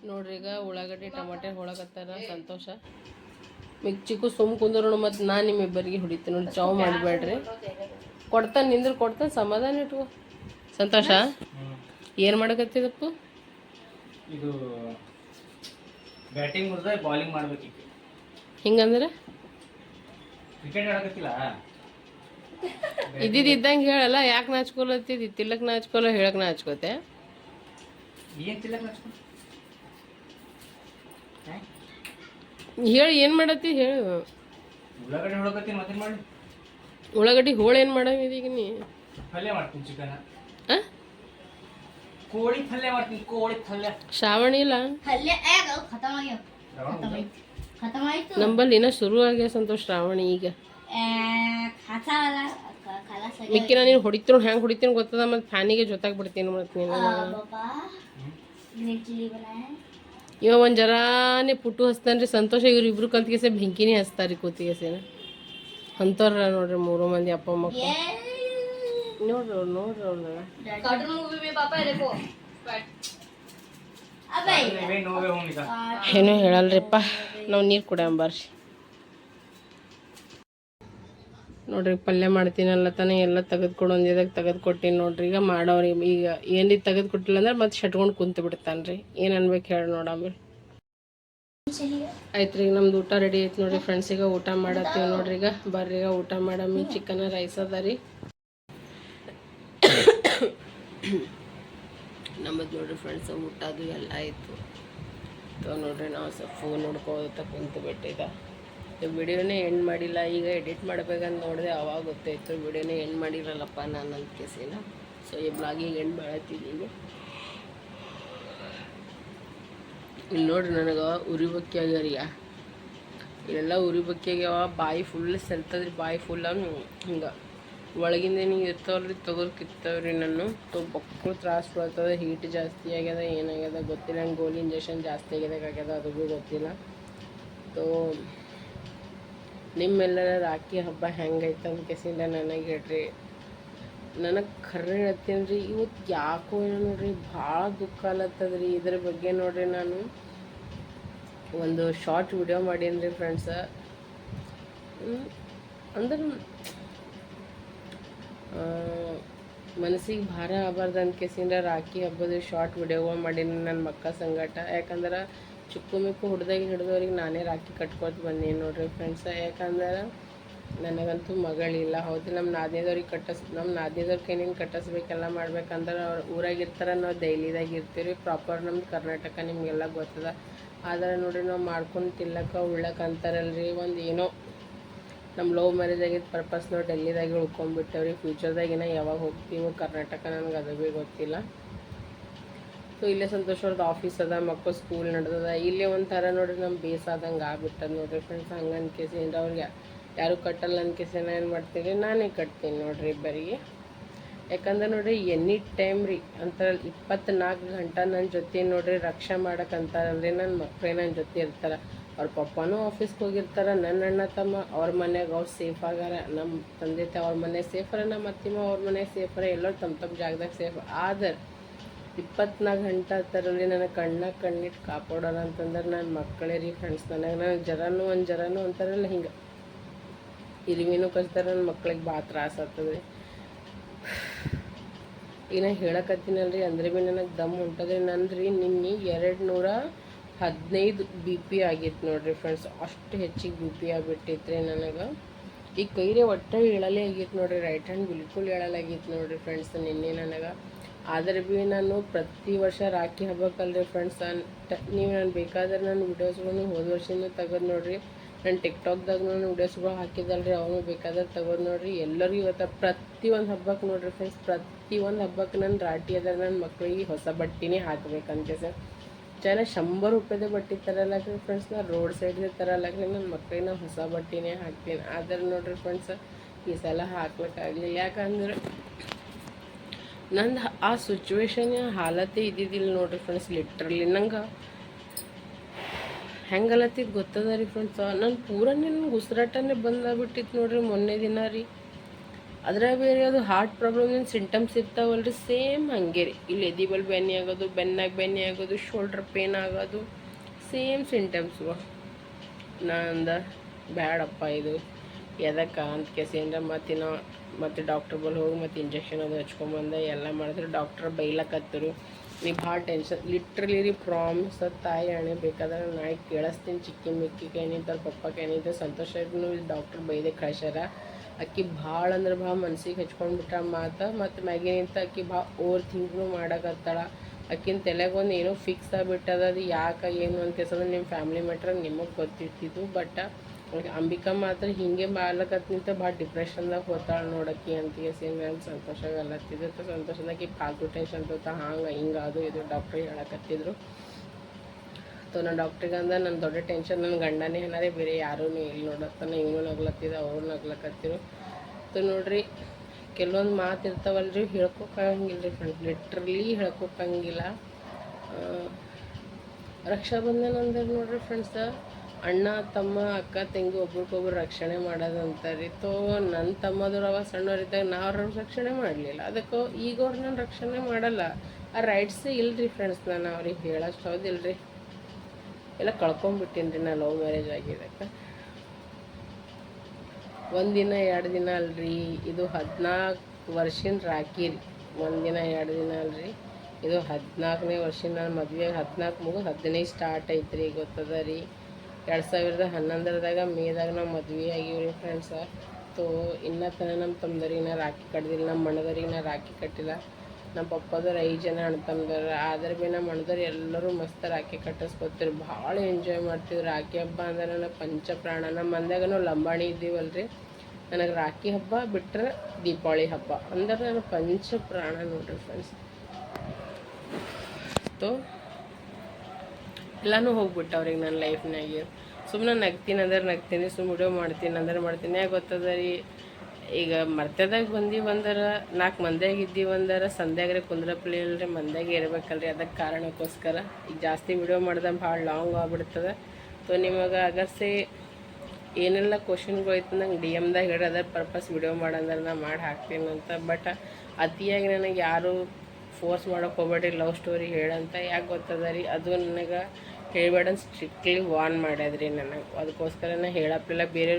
ನೋಡ್ರಿ ಈಗ ಉಳ್ಳಾಗಡ್ಡಿ, ಟಮಾಟೆ ಹೊಳಕತ್ತಾರ, ಸಂತೋಷ. ಮಿಕ್ಚಿಕು ಸುಮ್ ಕುಂದ್ರು ಮತ್ತು ನಾನು ನಿಮ್ಮಿಬ್ಬರಿಗೆ ಹೊಡಿತೀನಿ ನೋಡಿ ಚಾವ್ ಮಾಡಬೇಡ್ರಿ. ಕೊಡ್ತಾನೆ ನಿಂದ್ರೆ ಕೊಡ್ತಾನೆ ಸಮಾಧಾನ ಇಟ್ಕೋ. ಸಂತೋಷ? ಏನು ಮಾಡಕತ್ತಿದಪ್ಪ ಇದು ಬ್ಯಾಟಿಂಗ್ ಮುಗಿದ್ರೆ ಬಾಲಿಂಗ್ ಮಾಡ್ಬೇಕಿತ್ತು. ಹಿಂಗಂದ್ರೆ? ಕ್ರಿಕೆಟ್ ಆಡಕತ್ತಿಲ್ಲ? <laughs> ಇದ್ದಿದ್ದಂಗೆ ಹೇಳಲ್ಲ ಯಾಕೆ ನಾಚ್ಕೊಲತ್ತಿದ್ದು ತಿಲ್ಲಕ್ ನಾಚ್ಕೊಲ್ಲ ಹೇಳಕ್ ನಾಚ್ಕೋತೆ. ಏನು ತಿಲ್ಲಕ್ ನಚ್ಕೊಂಡು ಹೇಳಿ ಏನು ಮಾಡತ್ತಿ? ಹೇಳು. ಉಳ್ಳಾಗಡ್ಡಿ ಹೊಡಕತ್ತೀನಿ ಮತ್ತೆ ಮಾಡಿ ಉಳ್ಳಾಗಡ್ಡಿ ಹೋಳು ಏನು ಮಾಡವ ಈಗ ನೀ? ಪಲ್ಯ ಮಾಡ್ತೀನಿ ಚಿಕನ್? ಕೋಳಿ ಪಲ್ಯ ಮಾಡ್ತೀನಿ ಕೋಳಿ ಪಲ್ಯ. ಶ್ರಾವಣಿ ಇಲ್ಲ? ಪಲ್ಯ ಖತಮ್ ಆಗ್ಯಾವ. ಖತಮ್ ಆಯ್ತು. ನಂಬಲ್ಲಿ ಇನ್ನೂ ಶುರು ಆಗ್ಯ ಸಂತೋಷ್ ಶ್ರಾವಣಿ ಈಗ? ಮಿಕ್ಕಿನ ನೀನು ಹೊಡಿತಿರೋ ಹೆಂಗೆ ಹೊಡಿತೀನಿ ಗೊತ್ತದ ಮತ್ತು ಫ್ಯಾನಿಗೆ ಜೊತಾಗಿ ಬಿಡ್ತೀನಿ ಮತ್ತು ನೀನು. ಇವ ಒಂದು ಜರಾನೇ ಪುಟ್ಟು ಹಚ್ತಾನೆ ರೀ ಸಂತೋಷ ಇವ್ರು ಇಬ್ರು ಕಲ್ತ್ಗೆಸ ಬೆಂಕಿನಿ ಹಚ್ತಾರೆ ರೀ ಕೂತಿಗೆಸೇನ ಅಂತವ್ರ ನೋಡ್ರಿ ಮೂರು ಮಂದಿ ಅಪ್ಪ ಮಕ್ಕಳು ನೋಡ್ರಿ ನೋಡ್ರಿ ಅವ್ರ ಏನೂ ಹೇಳಲ್ರಿಪ್ಪ. ನಾವು ನೀರು ಕುಡಿಯಂಬಾರ್ರಿ. ನೋಡ್ರಿ, ಪಲ್ಯ ಮಾಡ್ತೀನಲ್ಲ ತಾನೇ, ಎಲ್ಲ ತೆಗೆದುಕೊಡು ಒಂದಿದಾಗ ತೆಗೆದು ಕೊಟ್ಟಿನಿ ನೋಡ್ರಿ. ಈಗ ಮಾಡೋರಿ ಈಗ ಏನು ತೆಗೆದು ಕೊಟ್ಟಿಲ್ಲ ಅಂದ್ರೆ ಮತ್ತೆ ಶಟ್ಕೊಂಡು ಕುಂತು ಬಿಡ್ತಾನೆ ರೀ ಏನು ಅನ್ಬೇಕು ಹೇಳಿ ನೋಡಂಬ್ರಿ ಆಯ್ತು ರೀ ನಮ್ದು ಊಟ ರೆಡಿ ಐತೆ ನೋಡ್ರಿ ಫ್ರೆಂಡ್ಸ್ ಈಗ ಊಟ ಮಾಡತ್ತೀವಿ ನೋಡ್ರಿ. ಈಗ ಬರ್ರಿ, ಈಗ ಊಟ ಮಾಡಮ್ಮಿ ಚಿಕನ್, ರೈಸ್ ಅದ ರೀ. ನಮ್ಮದು ನೋಡ್ರಿ ಫ್ರೆಂಡ್ಸ್ ಊಟ ಅದು ಎಲ್ಲ ಆಯಿತು. ನೋಡ್ರಿ, ನಾವು ಸ್ವಲ್ಪ ಫೋನ್ ನೋಡ್ಕೋತ ಕುಂತು ಬಿಟ್ಟಿದ್ದ ವಿಡಿಯೋನೇ ಎಂಡ್ ಮಾಡಿಲ್ಲ, ಈಗ ಎಡಿಟ್ ಮಾಡಬೇಕಂತ ನೋಡಿದೆ, ಅವಾಗ ಗೊತ್ತಾಯಿತು, ವಿಡಿಯೋನೇ ಎಂಡ್ ಮಾಡಿರಲ್ಲಪ್ಪ ನಾನು ನನ್ನ ಕೇಸಿನ. ಸೊ ಈ ಬ್ಲಾಗಿಗೆ ಎಂಡ್ ಮಾಡತ್ತಿದ್ದೀನಿ ಇಲ್ಲಿ ನೋಡ್ರಿ ನನಗೆ ಉರಿಬಕ್ಕಿ ಆಗ್ಯಾರ ಈಗ ಇಲ್ಲೆಲ್ಲ ಉರಿ ಬಕ್ಕಿ ಆಗ್ಯಾವ ಬಾಯಿ ಫುಲ್ ಸೆಲ್ತದ್ರಿ, ಬಾಯಿ ಫುಲ್ ಹಿಂಗೆ. ಒಳಗಿಂದ ನೀವು ಇರ್ತಾವಲ್ರಿ ತೊಗೊರ್ ಕಿತ್ತವ್ರಿ ನಾನು ತೊ ಬಕ್ಕಳು ತ್ರಾಸು ಬರ್ತದೆ ಹೀಟ್ ಜಾಸ್ತಿ ಆಗ್ಯದ, ಏನಾಗ್ಯದ ಗೊತ್ತಿಲ್ಲ ಗೋಲಿ ಇಂಜೆಕ್ಷನ್ ಜಾಸ್ತಿ ಆಗ್ಯದಾಗ್ಯದ ಆಗ್ಯದ ಅದು ಗೊತ್ತಿಲ್ಲ. ತೋ ನಿಮ್ಮೆಲ್ಲರ ರಾಖಿ ಹಬ್ಬ ಹೆಂಗೈತೆ ಅಂತ ಕೇಸಿಂದ ನನಗೆ ಹೇಳ್ರಿ. ನನಗೆ ಖರೆ ಹೇಳ್ತೀನಿ ರೀ ಇವತ್ತು ಯಾಕೋ ಏನೋ ನೋಡ್ರಿ, ಭಾಳ ದುಃಖ ಆಲತ್ತದ್ರಿ ಇದ್ರ ಬಗ್ಗೆ ನೋಡ್ರಿ ನಾನು. ಒಂದು ಶಾರ್ಟ್ ವಿಡಿಯೋ ಮಾಡೀನಿ ರೀ ಫ್ರೆಂಡ್ಸ ಅಂದ್ರೆ ಮನಸ್ಸಿಗೆ ಭಾರ ಆಗಬಾರ್ದು ಅಂತ ಕೇಸಿಂದ ರಾಖಿ ಹಬ್ಬದ ಶಾರ್ಟ್ ವಿಡಿಯೋ ಮಾಡೀನಿ ನನ್ನ ಮಕ್ಕ ಸಂಗಟ. ಯಾಕಂದ್ರೆ ಚುಕ್ಕು ಮಿಕ್ಕು ಹುಡ್ದಾಗಿ ಹಿಡಿದವ್ರಿಗೆ ನಾನೇ ರಾಖಿ ಕಟ್ಕೊತ ಬಂದೀನಿ ನೋಡ್ರಿ ಫ್ರೆಂಡ್ಸ ಯಾಕಂದ್ರೆ ನನಗಂತೂ ಮಗಳಿಲ್ಲ. ಹೌದು ನಮ್ಮ ನಾದಿನದವ್ರಿಗೆ ಕಟ್ಟಿಸ್ ನಮ್ಮ ನಾದಿನದವ್ರಿಗೆ ಏನೇನು ಕಟ್ಟಿಸ್ಬೇಕೆಲ್ಲ ಮಾಡ್ಬೇಕಂದ್ರೆ ಅವ್ರು ಊರಾಗಿರ್ತಾರೆ ನಾವು ದೈಲಿದಾಗ ಇರ್ತೀವಿ ಪ್ರಾಪರ್ ನಮ್ದು ಕರ್ನಾಟಕ ನಿಮಗೆಲ್ಲ ಗೊತ್ತದ. ಆದ್ರೆ ನೋಡ್ರಿ ನಾವು ಮಾಡ್ಕೊಂಡು ತಿಲ್ಲಕ್ಕ ಉಳ್ಳಕ್ಕೆ ಅಂತಾರಲ್ರಿ. ಒಂದು ಏನೋ ನಮ್ಮ ಲವ್ ಮ್ಯಾರೇಜ್ ಆಗಿದ್ದ ಪರ್ಪಸ್ ನಾವು ಡೆಲ್ಲಿದಾಗೆ ಉಳ್ಕೊಂಡ್ಬಿಟ್ಟವ್ರಿ ಫ್ಯೂಚರ್ದಾಗಿನ ಯಾವಾಗ ಹೋಗ್ತೀವೋ ಕರ್ನಾಟಕ, ನನಗೆ ಅದು ಭೀ ಗೊತ್ತಿಲ್ಲ. ಸೊ ಇಲ್ಲೇ ಸಂತೋಷವ್ರದ್ದು ಆಫೀಸ್ ಅದ ಮಕ್ಕಳು ಸ್ಕೂಲ್ ನಡೆದದ. ಇಲ್ಲೇ ಒಂಥರ ನೋಡಿರಿ ನಮ್ಮ ಬೇಸ್ ಆದಂಗೆ ಆಗ್ಬಿಟ್ಟದ ನೋಡ್ರಿ ಫ್ರೆಂಡ್ಸ್ ಹಂಗೆ ಅನ್ಕೇಸಿಂದ ಅವ್ರಿಗೆ ಯಾರು ಕಟ್ಟಲ್ಲ ಅನ್ಕೇಸಿ ನಾ ಏನು ಮಾಡ್ತೀನಿ ನಾನೇ ಕಟ್ತೀನಿ ನೋಡಿರಿ ಇಬ್ಬರಿಗೆ. ಯಾಕಂದ್ರೆ ನೋಡಿರಿ ಎನಿ ಟೈಮ್ ರೀ ಅಂತ ಇಪ್ಪತ್ನಾಲ್ಕು ಗಂಟೆ ನನ್ನ ಜೊತೆ ನೋಡ್ರಿ ರಕ್ಷಾ ಮಾಡಕ್ಕೆ ಅಂತಾರಲ್ರಿ ನನ್ನ ಮಕ್ಕಳೇ ನನ್ನ ಜೊತೆ ಇರ್ತಾರೆ. ಅವ್ರ ಪಪ್ಪನೂ ಆಫೀಸ್ಗೆ ಹೋಗಿರ್ತಾರೆ ನನ್ನ ಅಣ್ಣ ತಮ್ಮ ಅವ್ರ ಮನೆಗೆ ಅವ್ರು ಸೇಫ್ ಆಗ್ಯಾರ ನಮ್ಮ ತಂದೆ ತಾಯಿ ಅವ್ರ ಮನೆ ಸೇಫರ ನಮ್ಮ ಅತ್ತಿಮ್ಮ ಅವ್ರ ಮನೆ ಸೇಫರ ಎಲ್ಲರೂ ತಮ್ಮ ತಮ್ಮ ಜಾಗದಾಗ ಸೇಫ್ ಆದ್ರೆ ಇಪ್ಪತ್ನಾಲ್ಕು ಗಂಟೆ ಹತ್ತಾರಲ್ಲಿ ನನಗೆ ಕಣ್ಣಾಗ ಕಣ್ಣಿಟ್ಟು ಕಾಪಾಡೋಣ ಅಂತಂದ್ರೆ ನನ್ನ ಮಕ್ಕಳೇ ರೀ ಫ್ರೆಂಡ್ಸ್ ನನಗೆ. ನನಗೆ ಜರನೂ ಒಂದು ಜರನೂ ಅಂತಾರಲ್ಲ ಹಿಂಗೆ. ಇರಿವಿನೂ ಕಚ್ತಾರೆ ನನ್ನ ಮಕ್ಳಿಗೆ ಭಾಳ ತ್ರಾಸ ಆಗ್ತದೆ. ರೀ ಈಗ ಹೇಳಕತ್ತೀನಲ್ಲ ಹೇಳಕತ್ತೀನಲ್ರಿ, ಅಂದ್ರೆ ಭೀ ನನಗೆ ದಮ್ ಹೊಂಟದ್ರಿ ರೀ ನಿನ್ನೆ ಎರಡು ನೂರ ಹದಿನೈದು ಬಿ ಪಿ ಆಗಿತ್ತು ನೋಡಿರಿ ಫ್ರೆಂಡ್ಸ್ ಅಷ್ಟು ಹೆಚ್ಚಿಗೆ ಬಿ ಪಿ ಆಗಿಬಿಟ್ಟಿತ್ತು ನನಗೆ. ಈ ಕೈರೇ ಒಟ್ಟು ಹೇಳಲೇ ಆಗಿತ್ತು ನೋಡಿರಿ ರೈಟ್ ಹ್ಯಾಂಡ್ ಬಿಲ್ಕುಲ್ ಹೇಳಲಾಗಿತ್ತು ನೋಡಿರಿ ಫ್ರೆಂಡ್ಸ್ ನಿನ್ನೆ ನನಗೆ. ಆದ್ರೆ ಭೀ ನಾನು ಪ್ರತಿ ವರ್ಷ ರಾಖಿ ಹಬ್ಬಕ್ಕಲ್ರಿ ಫ್ರೆಂಡ್ಸ್ ನೀವು ನಾನು ಬೇಕಾದ್ರೆ ನನ್ನ ವಿಡಿಯೋಸ್ಗಳನ್ನು ಹೋದ ವರ್ಷದಿಂದ ತೆಗೆದು ನೋಡ್ರಿ. ನಾನು ಟಿಕ್ಟಾಕ್ದಾಗ ನಾನು ವಿಡಿಯೋಸ್ಗಳು ಹಾಕಿದ್ದಲ್ರಿ ಅವನು ಬೇಕಾದ್ರೆ ತೆಗೆದು ನೋಡ್ರಿ. ಎಲ್ಲರಿಗೂ ಇವತ್ತು ಪ್ರತಿಯೊಂದು ಹಬ್ಬಕ್ಕೆ ನೋಡ್ರಿ ಫ್ರೆಂಡ್ಸ್ ಪ್ರತಿಯೊಂದು ಹಬ್ಬಕ್ಕೆ ನಾನು ರಾಟಿ ಅದ ನನ್ನ ಮಕ್ಕಳಿಗೆ ಹೊಸ ಬಟ್ಟೆನೇ ಹಾಕಬೇಕಂತೆ ಸರ್. ಜನ ಶಂಬರ್ ರೂಪಾಯಿದ ಬಟ್ಟೆ ತರಲಾಕ್ರಿ ಫ್ರೆಂಡ್ಸ್ ನಾನು ರೋಡ್ ಸೈಡ್ದೇ ತರಲಾಕ್ರಿ ನನ್ನ ಮಕ್ಕಳಿಗೆ ನಾನು ಹೊಸ ಬಟ್ಟೆನೇ ಹಾಕ್ತೀನಿ. ಆದರೆ ನೋಡ್ರಿ ಫ್ರೆಂಡ್ಸ್ ಈ ಸಲ ಹಾಕ್ಲಿಕ್ಕಾಗಲಿಲ್ಲ. ಯಾಕಂದ್ರೆ ನಂದು ಆ ಸಿಚುವೇಶನ್ ಹಾಲತ್ತೇ ಇದ್ದಿದ್ದಿಲ್ಲ ನೋಡ್ರಿ ಫ್ರೆಂಡ್ಸ್ ಲಿಟ್ರಲ್ಲಿ ನಂಗೆ. ಹೆಂಗಲತ್ತಿದ್ದು ಗೊತ್ತದ ರೀ ಫ್ರೆಂಡ್ಸ್ ನಾನು ಪೂರ ನಿನ್ನ ಉಸಿರಾಟನೇ ಬಂದಾಗ್ಬಿಟ್ಟಿತ್ತು ನೋಡ್ರಿ ಮೊನ್ನೆ ದಿನ ರೀ. ಅದ್ರಾಗ ಬೇರೆ ಅದು ಹಾರ್ಟ್ ಪ್ರಾಬ್ಲಮ್ ಸಿಂಟಮ್ಸ್ ಇರ್ತಾವಲ್ರಿ ಸೇಮ್ ಹಂಗೆ ರೀ. ಇಲ್ಲಿ ಎದಿಬಲ್ ಬೆನ್ನಿ ಆಗೋದು, ಬೆನ್ನಾಗ ಬೆನ್ನಿ ಆಗೋದು ಶೋಲ್ಡ್ರ್ ಪೇನ್ ಆಗೋದು ಸೇಮ್ ಸಿಂಟಮ್ಸು ನಂದ ಬ್ಯಾಡಪ್ಪ ಇದು. ಎದಕ್ಕೆ ಅಂತ ಕೇಸಿಂದ ಮತ್ತೆ ಮತ್ತು ಡಾಕ್ಟ್ರ್ ಬಳಿ ಹೋಗಿ ಮತ್ತು ಇಂಜೆಕ್ಷನ್ ಅದು ಹಚ್ಕೊಂಬಂದೆ ಎಲ್ಲ ಮಾಡಿದ್ರು. ಡಾಕ್ಟ್ರ್ ಬೈಲಕತ್ತರು. ನೀ ಭಾಳ ಟೆನ್ಷನ್ ಲಿಟ್ರಲಿ ರೀ ಪ್ರಾಮಿಸ್ ತಾಯಿ ಅಣೆ ಬೇಕಾದ್ರೆ ನಾಯಿ ಕೇಳಿಸ್ತೀನಿ, ಚಿಕ್ಕಿ ಮಿಕ್ಕಿ ಏನಿದ್ದಾರೆ ಪಪ್ಪಕ್ಕೆ ಏನಿದೆ ಸಂತೋಷ ಡಾಕ್ಟ್ರ್ ಬೈದೆ ಕಳ್ಸ್ಯಾರ. ಅಕ್ಕಿ ಭಾಳ ಅಂದ್ರೆ ಭಾಳ ಮನ್ಸಿಗೆ ಹಚ್ಕೊಂಡ್ಬಿಟ್ಟ ಮಾತು, ಮತ್ತು ಮ್ಯಾಗಿನಿಂತ ಅಕ್ಕಿ ಭಾಳ ಓವರ್ ಥಿಂಕ್ನು ಮಾಡಕತ್ತಾಳ. ಅಕ್ಕಿನ ತಲೆಗೊಂದು ಏನೋ ಫಿಕ್ಸ್ ಆಗಿಬಿಟ್ಟದ, ಅದು ಯಾಕೆ, ಏನು ಅಂತ ಕೇಸಂದ್ರೆ ನಿಮ್ಮ ಫ್ಯಾಮಿಲಿ ಮ್ಯಾಟ್ರ್ ನಿಮಗೆ ಗೊತ್ತಿರ್ತಿದ್ದು ಬಟ್ ಅಂಬಿಕಾ ಮಾತ್ರ ಹಿಂಗೆ ಬಾಲಕತ್ನಿಂತ ಭಾಳ ಡಿಪ್ರೆಷನ್ದಾಗ ಹೋತಾಳೆ ನೋಡಕ್ಕೆ ಅಂತ ಸೇಮ್ ನಾನು ಸಂತೋಷ ಅಲ್ಲತ್ತಿದ್ದು ಸಂತೋಷದಾಗಿ ಫಾಲ್ತು ಟೆನ್ಷನ್ ತೋತ, ಹಂಗೆ, ಹಿಂಗೆ, ಅದು, ಇದು ಡಾಕ್ಟ್ರಿಗೆ ಹೇಳಕತ್ತಿದ್ರು. ತೋ ನಾನು ಡಾಕ್ಟ್ರಿಗೆ ಅಂದ ನನ್ನ ದೊಡ್ಡ ಟೆನ್ಷನ್ ನನ್ನ ಗಂಡನೇ ಏನಾರೇ ಬೇರೆ ಯಾರೂ ಇಲ್ಲಿ ನೋಡತ್ತಾನ ಇವನು ನಗ್ಲತ್ತಿದ, ಅವ್ರು ನಗ್ಲಕತ್ತಿರು. ತೋ ನೋಡ್ರಿ, ಕೆಲವೊಂದು ಮಾತು ಇರ್ತಾವಲ್ರಿ ಹೇಳ್ಕೊಕ್ಕಂಗಿಲ್ಲ ರೀ ಫ್ರೆಂಡ್ ಲಿಟ್ರಲಿ ಹೇಳ್ಕೊಕ್ಕಂಗಿಲ್ಲ ರಕ್ಷಾಬಂಧನ ಅಂದ್ರೆ ನೋಡ್ರಿ ಫ್ರೆಂಡ್ಸ್ ಅಣ್ಣ, ತಮ್ಮ, ಅಕ್ಕ, ತಂಗಿ ಒಬ್ರಿಗೊಬ್ರು ರಕ್ಷಣೆ ಮಾಡೋದಂತ ರೀ ತೋ ನನ್ನ ತಮ್ಮದವ್ರು ಅವಾಗ ಸಣ್ಣವರಿದ್ದಾಗ ನಾವು ಅವ್ರನ್ನ ರಕ್ಷಣೆ ಮಾಡಲಿಲ್ಲ. ಅದಕ್ಕೆ ಈಗ ಅವ್ರು ನಾನು ರಕ್ಷಣೆ ಮಾಡಲ್ಲ. ಆ ರೈಟ್ಸೇ ಇಲ್ರಿ ಫ್ರೆಂಡ್ಸ್ ನಾನು ಅವ್ರಿಗೆ ಹೇಳೋಷ್ಟು ಹೌದಿಲ್ರಿ? ಎಲ್ಲ ಕಳ್ಕೊಂಬಿಟ್ಟೀನಿ ರೀ ನಾನು ಲವ್ ಮ್ಯಾರೇಜ್ ಆಗಿದ್ದಕ್ಕೆ ಒಂದಿನ ಎರಡು ದಿನ ಅಲ್ರಿ. ಇದು ಹದಿನಾಲ್ಕು ವರ್ಷಿನ ರಾಖಿ ರೀ. ಒಂದಿನ ಎರಡು ದಿನ ಅಲ್ರಿ. ಇದು ಹದಿನಾಲ್ಕನೇ ವರ್ಷ ನಾನು ಮದುವೆ ಹದಿನಾಲ್ಕು ಮುಗಿದು ಹದಿನೈದು ಸ್ಟಾರ್ಟ್ ಐತ್ರಿ, ಗೊತ್ತದ ರೀ? ಎರಡು ಸಾವಿರದ ಹನ್ನೊಂದರದಾಗ ಮೇದಾಗ ನಾವು ಮದ್ವೆ ಆಗಿವ್ರಿ ಫ್ರೆಂಡ್ಸ ತೋ, ಇನ್ನೂ ತನ ನಮ್ಮ ತಮ್ಮದರಿಗೆ ನಾ ರಾಖಿ ಕಟ್ಟಿದಿಲ್ಲ ನಮ್ಮ ಅಣ್ಣದರಿಗೆ ನಾ ರಾಖಿ ಕಟ್ಟಿಲ್ಲ. ನಮ್ಮ ಪಪ್ಪದವ್ರು ಐದು ಜನ ಅಣ್ಣ ತಮ್ಮದವ್ರು ಆದ್ರೆ ಭೀ ನಮ್ಮ ಅಣ್ಣದವ್ರು ಎಲ್ಲರೂ ಮಸ್ತ್ ರಾಖಿ ಕಟ್ಟಿಸ್ಕೊತಿರು ಭಾಳ ಎಂಜಾಯ್ ಮಾಡ್ತಿದ್ರು ರಾಖಿ ಹಬ್ಬ ಅಂದ್ರೆ ನನಗೆ ಪಂಚ ಪ್ರಾಣ ನಮ್ಮ ನಾವು ಲಂಬಾಣಿ ಇದ್ದೀವಲ್ರಿ. ನನಗೆ ರಾಖಿ ಹಬ್ಬ ಬಿಟ್ಟರೆ ದೀಪಾವಳಿ ಹಬ್ಬ. ಅಂದ್ರೆ ನನಗೆ ಪಂಚ ಪ್ರಾಣ ನೋಡ್ರಿ ಫ್ರೆಂಡ್ಸ್ ತೋ ಎಲ್ಲನೂ ಹೋಗ್ಬಿಟ್ಟು ಅವ್ರಿಗೆ ನನ್ನ ಲೈಫ್ನಾಗೆ ಸುಮ್ಮನೆ ನಗ್ತೀನಿ ಅಂದ್ರೆ ನಗ್ತೀನಿ ಸುಮ್ಮನೆ ವಿಡಿಯೋ ಮಾಡ್ತೀನಿ ಅಂದ್ರೆ ಮಾಡ್ತೀನಿ. ಯಾಕೆ ಗೊತ್ತದ ರೀ? ಈಗ ಮರ್ತ್ಯದಾಗ ಬಂದೀವಿ ಬಂದರ ನಾಲ್ಕು ಮಂದ್ಯಾಗ ಇದ್ದೀವಿ ಅಂದ್ರೆ ಸಂಧ್ಯಾಗ್ರೆ ಕುಂದ್ರಪ್ಲಿ ಇಲ್ಲರಿ ಮಂದ್ಯಾಗ ಇರ್ಬೇಕಲ್ರಿ ಅದಕ್ಕೆ ಕಾರಣಕ್ಕೋಸ್ಕರ. ಈಗ ಜಾಸ್ತಿ ವಿಡಿಯೋ ಮಾಡ್ದಂಗೆ ಭಾಳ ಲಾಂಗ್ ಆಗ್ಬಿಡ್ತದೆ. ಸೊ ನಿಮಗೆ ಅಗರ್ಸೆ ಏನೆಲ್ಲ ಕ್ವಶನ್ಗಳು ಐತೆ ನಂಗೆ ಡಿ ಎಮ್ದಾಗ ಹೇಳೋದ ಪರ್ಪಸ್ ವಿಡಿಯೋ ಮಾಡಂದ್ರೆ ನಾ ಮಾಡಿ ಹಾಕ್ತೀನಿ ಅಂತ. ಬಟ್ ಅತಿಯಾಗಿ ನನಗೆ ಯಾರು ಫೋರ್ಸ್ ಮಾಡೋಕೆ ಹೋಗ್ಬೇಡ್ರಿ, ಲವ್ ಸ್ಟೋರಿ ಹೇಳಂತ ಯಾಕೆ ಗೊತ್ತದ ರೀ? ಅದು ನನಗೆ ಹೇಳ್ಬೇಡ ಸ್ಟ್ರಿಕ್ಟ್ಲಿ ವಾರ್ನ್ ಮಾಡ್ಯಾದ್ರಿ ನನಗೆ. ಅದಕ್ಕೋಸ್ಕರನೇ ಹೇಳಪ್ಪಿಲ್ಲ ಬೇರೆ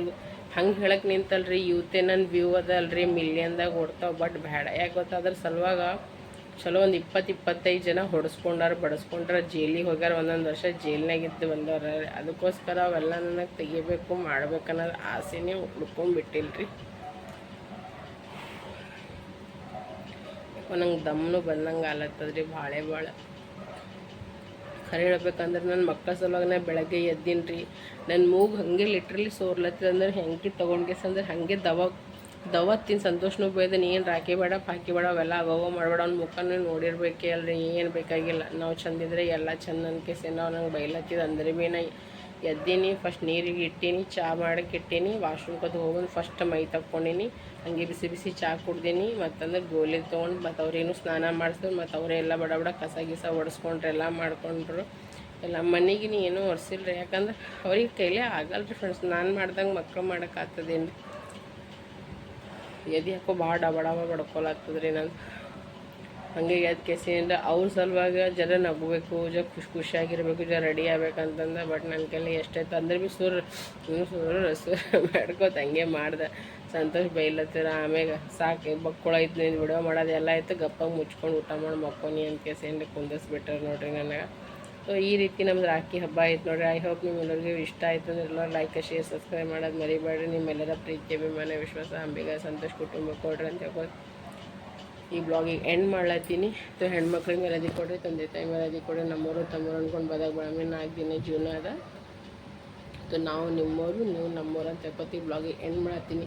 ಹಂಗೆ ಹೇಳಕ್ಕೆ ನಿಂತಲ್ರಿ ಯೂತೆ ನನ್ನ ವ್ಯೂ ಅದಲ್ರಿ ಮಿಲಿಯನ್ದಾಗ ಓಡ್ತಾವೆ ಬಟ್ ಬೇಡ ಯಾಕೆ ಗೊತ್ತಾ ಅದ್ರ ಸಲುವಾಗ ಚಲೋ ಒಂದು ಇಪ್ಪತ್ತು ಇಪ್ಪತ್ತೈದು ಜನ ಹೊಡೆಸ್ಕೊಂಡಾರ, ಬಡಿಸ್ಕೊಂಡ್ರ, ಜೈಲಿಗೆ ಹೋಗ್ಯಾರ, ಒಂದೊಂದು ವರ್ಷ ಜೈಲ್ನಾಗಿದ್ದು ಬಂದವ್ರ. ಅದಕ್ಕೋಸ್ಕರ ಅವೆಲ್ಲ ನನಗೆ ತೆಗಿಬೇಕು, ಮಾಡ್ಬೇಕನ್ನೋದು ಆಸೆನೇ ಉಳ್ಕೊಂಡು ನಂಗೆ ದಮ್ಮನು ಬಂದಂಗೆ ಆಲತ್ತದ್ರಿ ಭಾಳ ಭಾಳ ಖರೆ ಹೇಳ್ಬೇಕಂದ್ರೆ ನನ್ನ ಮಕ್ಕಳ ಸಲುವಾಗಿ ಬೆಳಗ್ಗೆ ಎದ್ದೀನಿ ರೀ ನನ್ನ ಮೂಗು ಹಾಗೆ ಲಿಟ್ರಲಿ ಸೋರ್ಲತ್ತದ ಅಂದ್ರೆ ಹೆಂಗೆ ತೊಗೊಂಡ್ಗೆಸ್ ಅಂದ್ರೆ ಹಾಗೆ ದವ ದವ ತಿನ್ ಸಂತೋಷನೂ ಬೈದನ್, ಏನು ರಾಕಿ ಬೇಡ ಪಾಕಿ ಬೇಡ ಅವೆಲ್ಲ ಅಗೋಗೋ ಮಾಡಬೇಡ ಅವ್ನ ಮುಖನೂ ನೋಡಿರ್ಬೇಕೇ ಅಲ್ರಿ, ಏನು ಬೇಕಾಗಿಲ್ಲ. ನಾವು ಚಂದಿದ್ರೆ ಎಲ್ಲ ಚಂದ ಅನ್ಕೇಸಿ ನಾವು ನಂಗೆ ಬೈಲತ್ತಿದ ಅಂದ್ರೆ ಭೀ ನಾ. ಎದ್ದೀನಿ ಫಸ್ಟ್ ನೀರಿಗೆ ಇಟ್ಟೀನಿ, ಚಾ ಮಾಡಕ್ಕೆ ಇಟ್ಟೀನಿ ವಾಶ್ರೂಮ್ಗೆ ಹೋಗೋದು ಫಸ್ಟ್ ಮೈ ತಕ್ಕೊಂಡಿನಿ, ಹಂಗೆ ಬಿಸಿ ಬಿಸಿ ಚಾ ಕುಡ್ದೀನಿ, ಮತ್ತಂದ್ರೆ ಗೋಲಿ ತೊಗೊಂಡು ಮತ್ತು ಅವ್ರೇನು ಸ್ನಾನ ಮಾಡಿಸಿದ್ರು, ಮತ್ತು ಅವರೇ ಎಲ್ಲ ಬಡ ಬಡ ಕಸ ಗಿಸ ಒಡಿಸ್ಕೊಂಡ್ರು ಎಲ್ಲ ಮಾಡ್ಕೊಂಡ್ರು. ಎಲ್ಲ ಮನೆಗೆ ನೀ ಏನೂ ಒರೆಸಿಲ್ರಿ, ಯಾಕಂದ್ರೆ ಅವ್ರಿಗೆ ಕೈಲೇ ಆಗಲ್ರಿ ಫ್ರೆಂಡ್ಸ್ ನಾನು ಮಾಡ್ದಂಗೆ ಮಕ್ಕಳು ಮಾಡೋಕ್ಕಾಗ್ತದೇನು ಎದೆ ಹಾಕೋ ಭಾಳ ಡಬ ಡಬ ಬಡ್ಕೊಳತ್ತದ್ರಿ ನಾನು ಹಂಗೆ ಅದು ಕೆಸಿಯಿಂದ ಅವ್ರ ಸಲುವಾಗ ಜರ ನಗಬೇಕು, ಜರ ಖುಷಿ ಖುಷಿಯಾಗಿರಬೇಕು ಜ ರೆಡಿ ಆಗ್ಬೇಕಂತಂದ ಬಟ್ ನನ್ನ ಕೈಲಿ ಎಷ್ಟೈತೆ ಅಂದ್ರೆ ಭೀ ಸುರ್, ಸೂರ್, ಸುರ್ ಮಾಡ್ಕೋತ ಹಂಗೆ ಮಾಡ್ದೆ. ಸಂತೋಷ ಬೈಲತ್ತಿರ ಆಮ್ಯಾಗ ಸಾಕು ಬಕ್ಕೊಳೈತು ನೀನು ವಿಡಿಯೋ ಮಾಡೋದು ಎಲ್ಲ ಇತ್ತು ಗಪ್ಪಾಗಿ ಮುಚ್ಕೊಂಡು ಊಟ ಮಾಡಿ, ಮಕ್ಕೊನಿ ಅಂತ ಕೇಸಿಂದ ಕುಂದಿಸ್ಬಿಟ್ಟರು ನೋಡ್ರಿ ನನಗೆ. ಸೊ ಈ ರೀತಿ ನಮ್ದು ರಾಖಿ ಹಬ್ಬ ಆಯ್ತು ನೋಡ್ರಿ. ಐ ಹೋಪ್ ನಿಮ್ಮೆಲ್ಲರಿಗೂ ಇಷ್ಟ ಆಯ್ತು ಅಂದ್ರೆ ಎಲ್ಲರೂ ಲೈಕ್ ಶೇರ್ ಸಬ್ಸ್ಕ್ರೈಬ್ ಮಾಡೋದು ಮರಿಬೇಡ್ರಿ. ನಿಮ್ಮೆಲ್ಲರ ಪ್ರೀತಿ, ಅಭಿಮಾನ, ವಿಶ್ವಾಸ, ಅಂಬಿಗ, ಸಂತೋಷ್ ಕುಟುಂಬ ಕೊಡ್ರಿ ಅಂತ ಹೇಳ್ಬೋದು ಈ ಬ್ಲಾಗಿಗೆ ಎಂಡ್ ಮಾಡ್ಲತ್ತೀನಿ. ಸೊ ಹೆಣ್ಮಕ್ಳಿಗೆ ಮೆಲದಿ ಕೊಡ್ರಿ, ತಂದೆ ತಾಯಿ ಮೆಲದಿ ಕೊಡ್ರಿ. ನಮ್ಮವರು ತಮ್ಮವ್ರು ಅಂದ್ಕೊಂಡು ಬದಾಗ ಬಳಮೆ ನಾಲ್ಕು ದಿನ ಜೀವನ ಅದ. ಸೊ ನಾವು ನಿಮ್ಮವರು ನೀವು ನಮ್ಮೂರು ಅಂತ ಹೇಳ್ಕೊತಿ ಬ್ಲಾಗಿಗೆ ಎಂಡ್ ಮಾಡತ್ತೀನಿ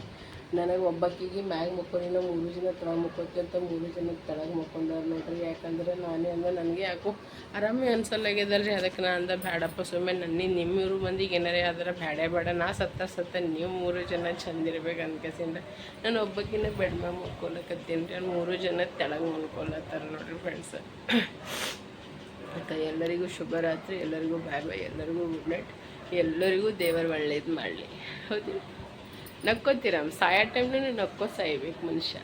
ನನಗೆ ಒಬ್ಬಕ್ಕಿಗೆ ಮ್ಯಾಗ ಮುಕ್ಕೊಂಡಿನ ಮೂರು ಜನ ತಳ ಮುಕ್ಕೋತಿಂತ ಮೂರು ಜನ ತೆಳಗೆ ಮುಕ್ಕೊಂಡಾರ ನೋಡ್ರಿ. ಯಾಕಂದ್ರೆ ನಾನೇ ಅಂದ್ರೆ ನನಗೆ ಯಾಕೋ ಆರಾಮೇ ಅನ್ಸಲ್ಲಾಗ್ಯದಲ್ರಿ. ಅದಕ್ಕೆ ನಾ ಅಂದ ಬೇಡಪ್ಪ ಸುಮ್ಮನೆ ನನ್ನ ನಿಮ್ಮೂರು ಮಂದಿಗೆ ಏನಾರೇ ಆದ್ರೆ ಬೇಡ ಬೇಡ ನಾ ಸತ್ತ ಸತ್ತ ನೀವು ಮೂರು ಜನ ಚಂದ ಇರ್ಬೇಕು ಅನ್ಕಸಿಂದ ನಾನು ಒಬ್ಬಕ್ಕಿನ ಬೆಡ್ ಮ್ಯಾಗ ಮುಕ್ಕೊಲಕತ್ತೀನಿ. ರೀ ಮೂರು ಜನ ತೆಳಗೆ ಮುನ್ಕೊಲತ್ತಾರ ನೋಡ್ರಿ ಫ್ರೆಂಡ್ಸ್ ಮತ್ತು ಎಲ್ಲರಿಗೂ ಶುಭರಾತ್ರಿ. ಎಲ್ಲರಿಗೂ ಬಾಯ್ ಬಾಯ್. ಎಲ್ಲರಿಗೂ ಗುಡ್ ನೈಟ್ ಎಲ್ಲರಿಗೂ ದೇವರು ಒಳ್ಳೇದು ಮಾಡಲಿ. ಹೌದು నక్కొత్తిరాం. సాయా టైంలోనే నక్కొస్తాయి మీకు మనిషి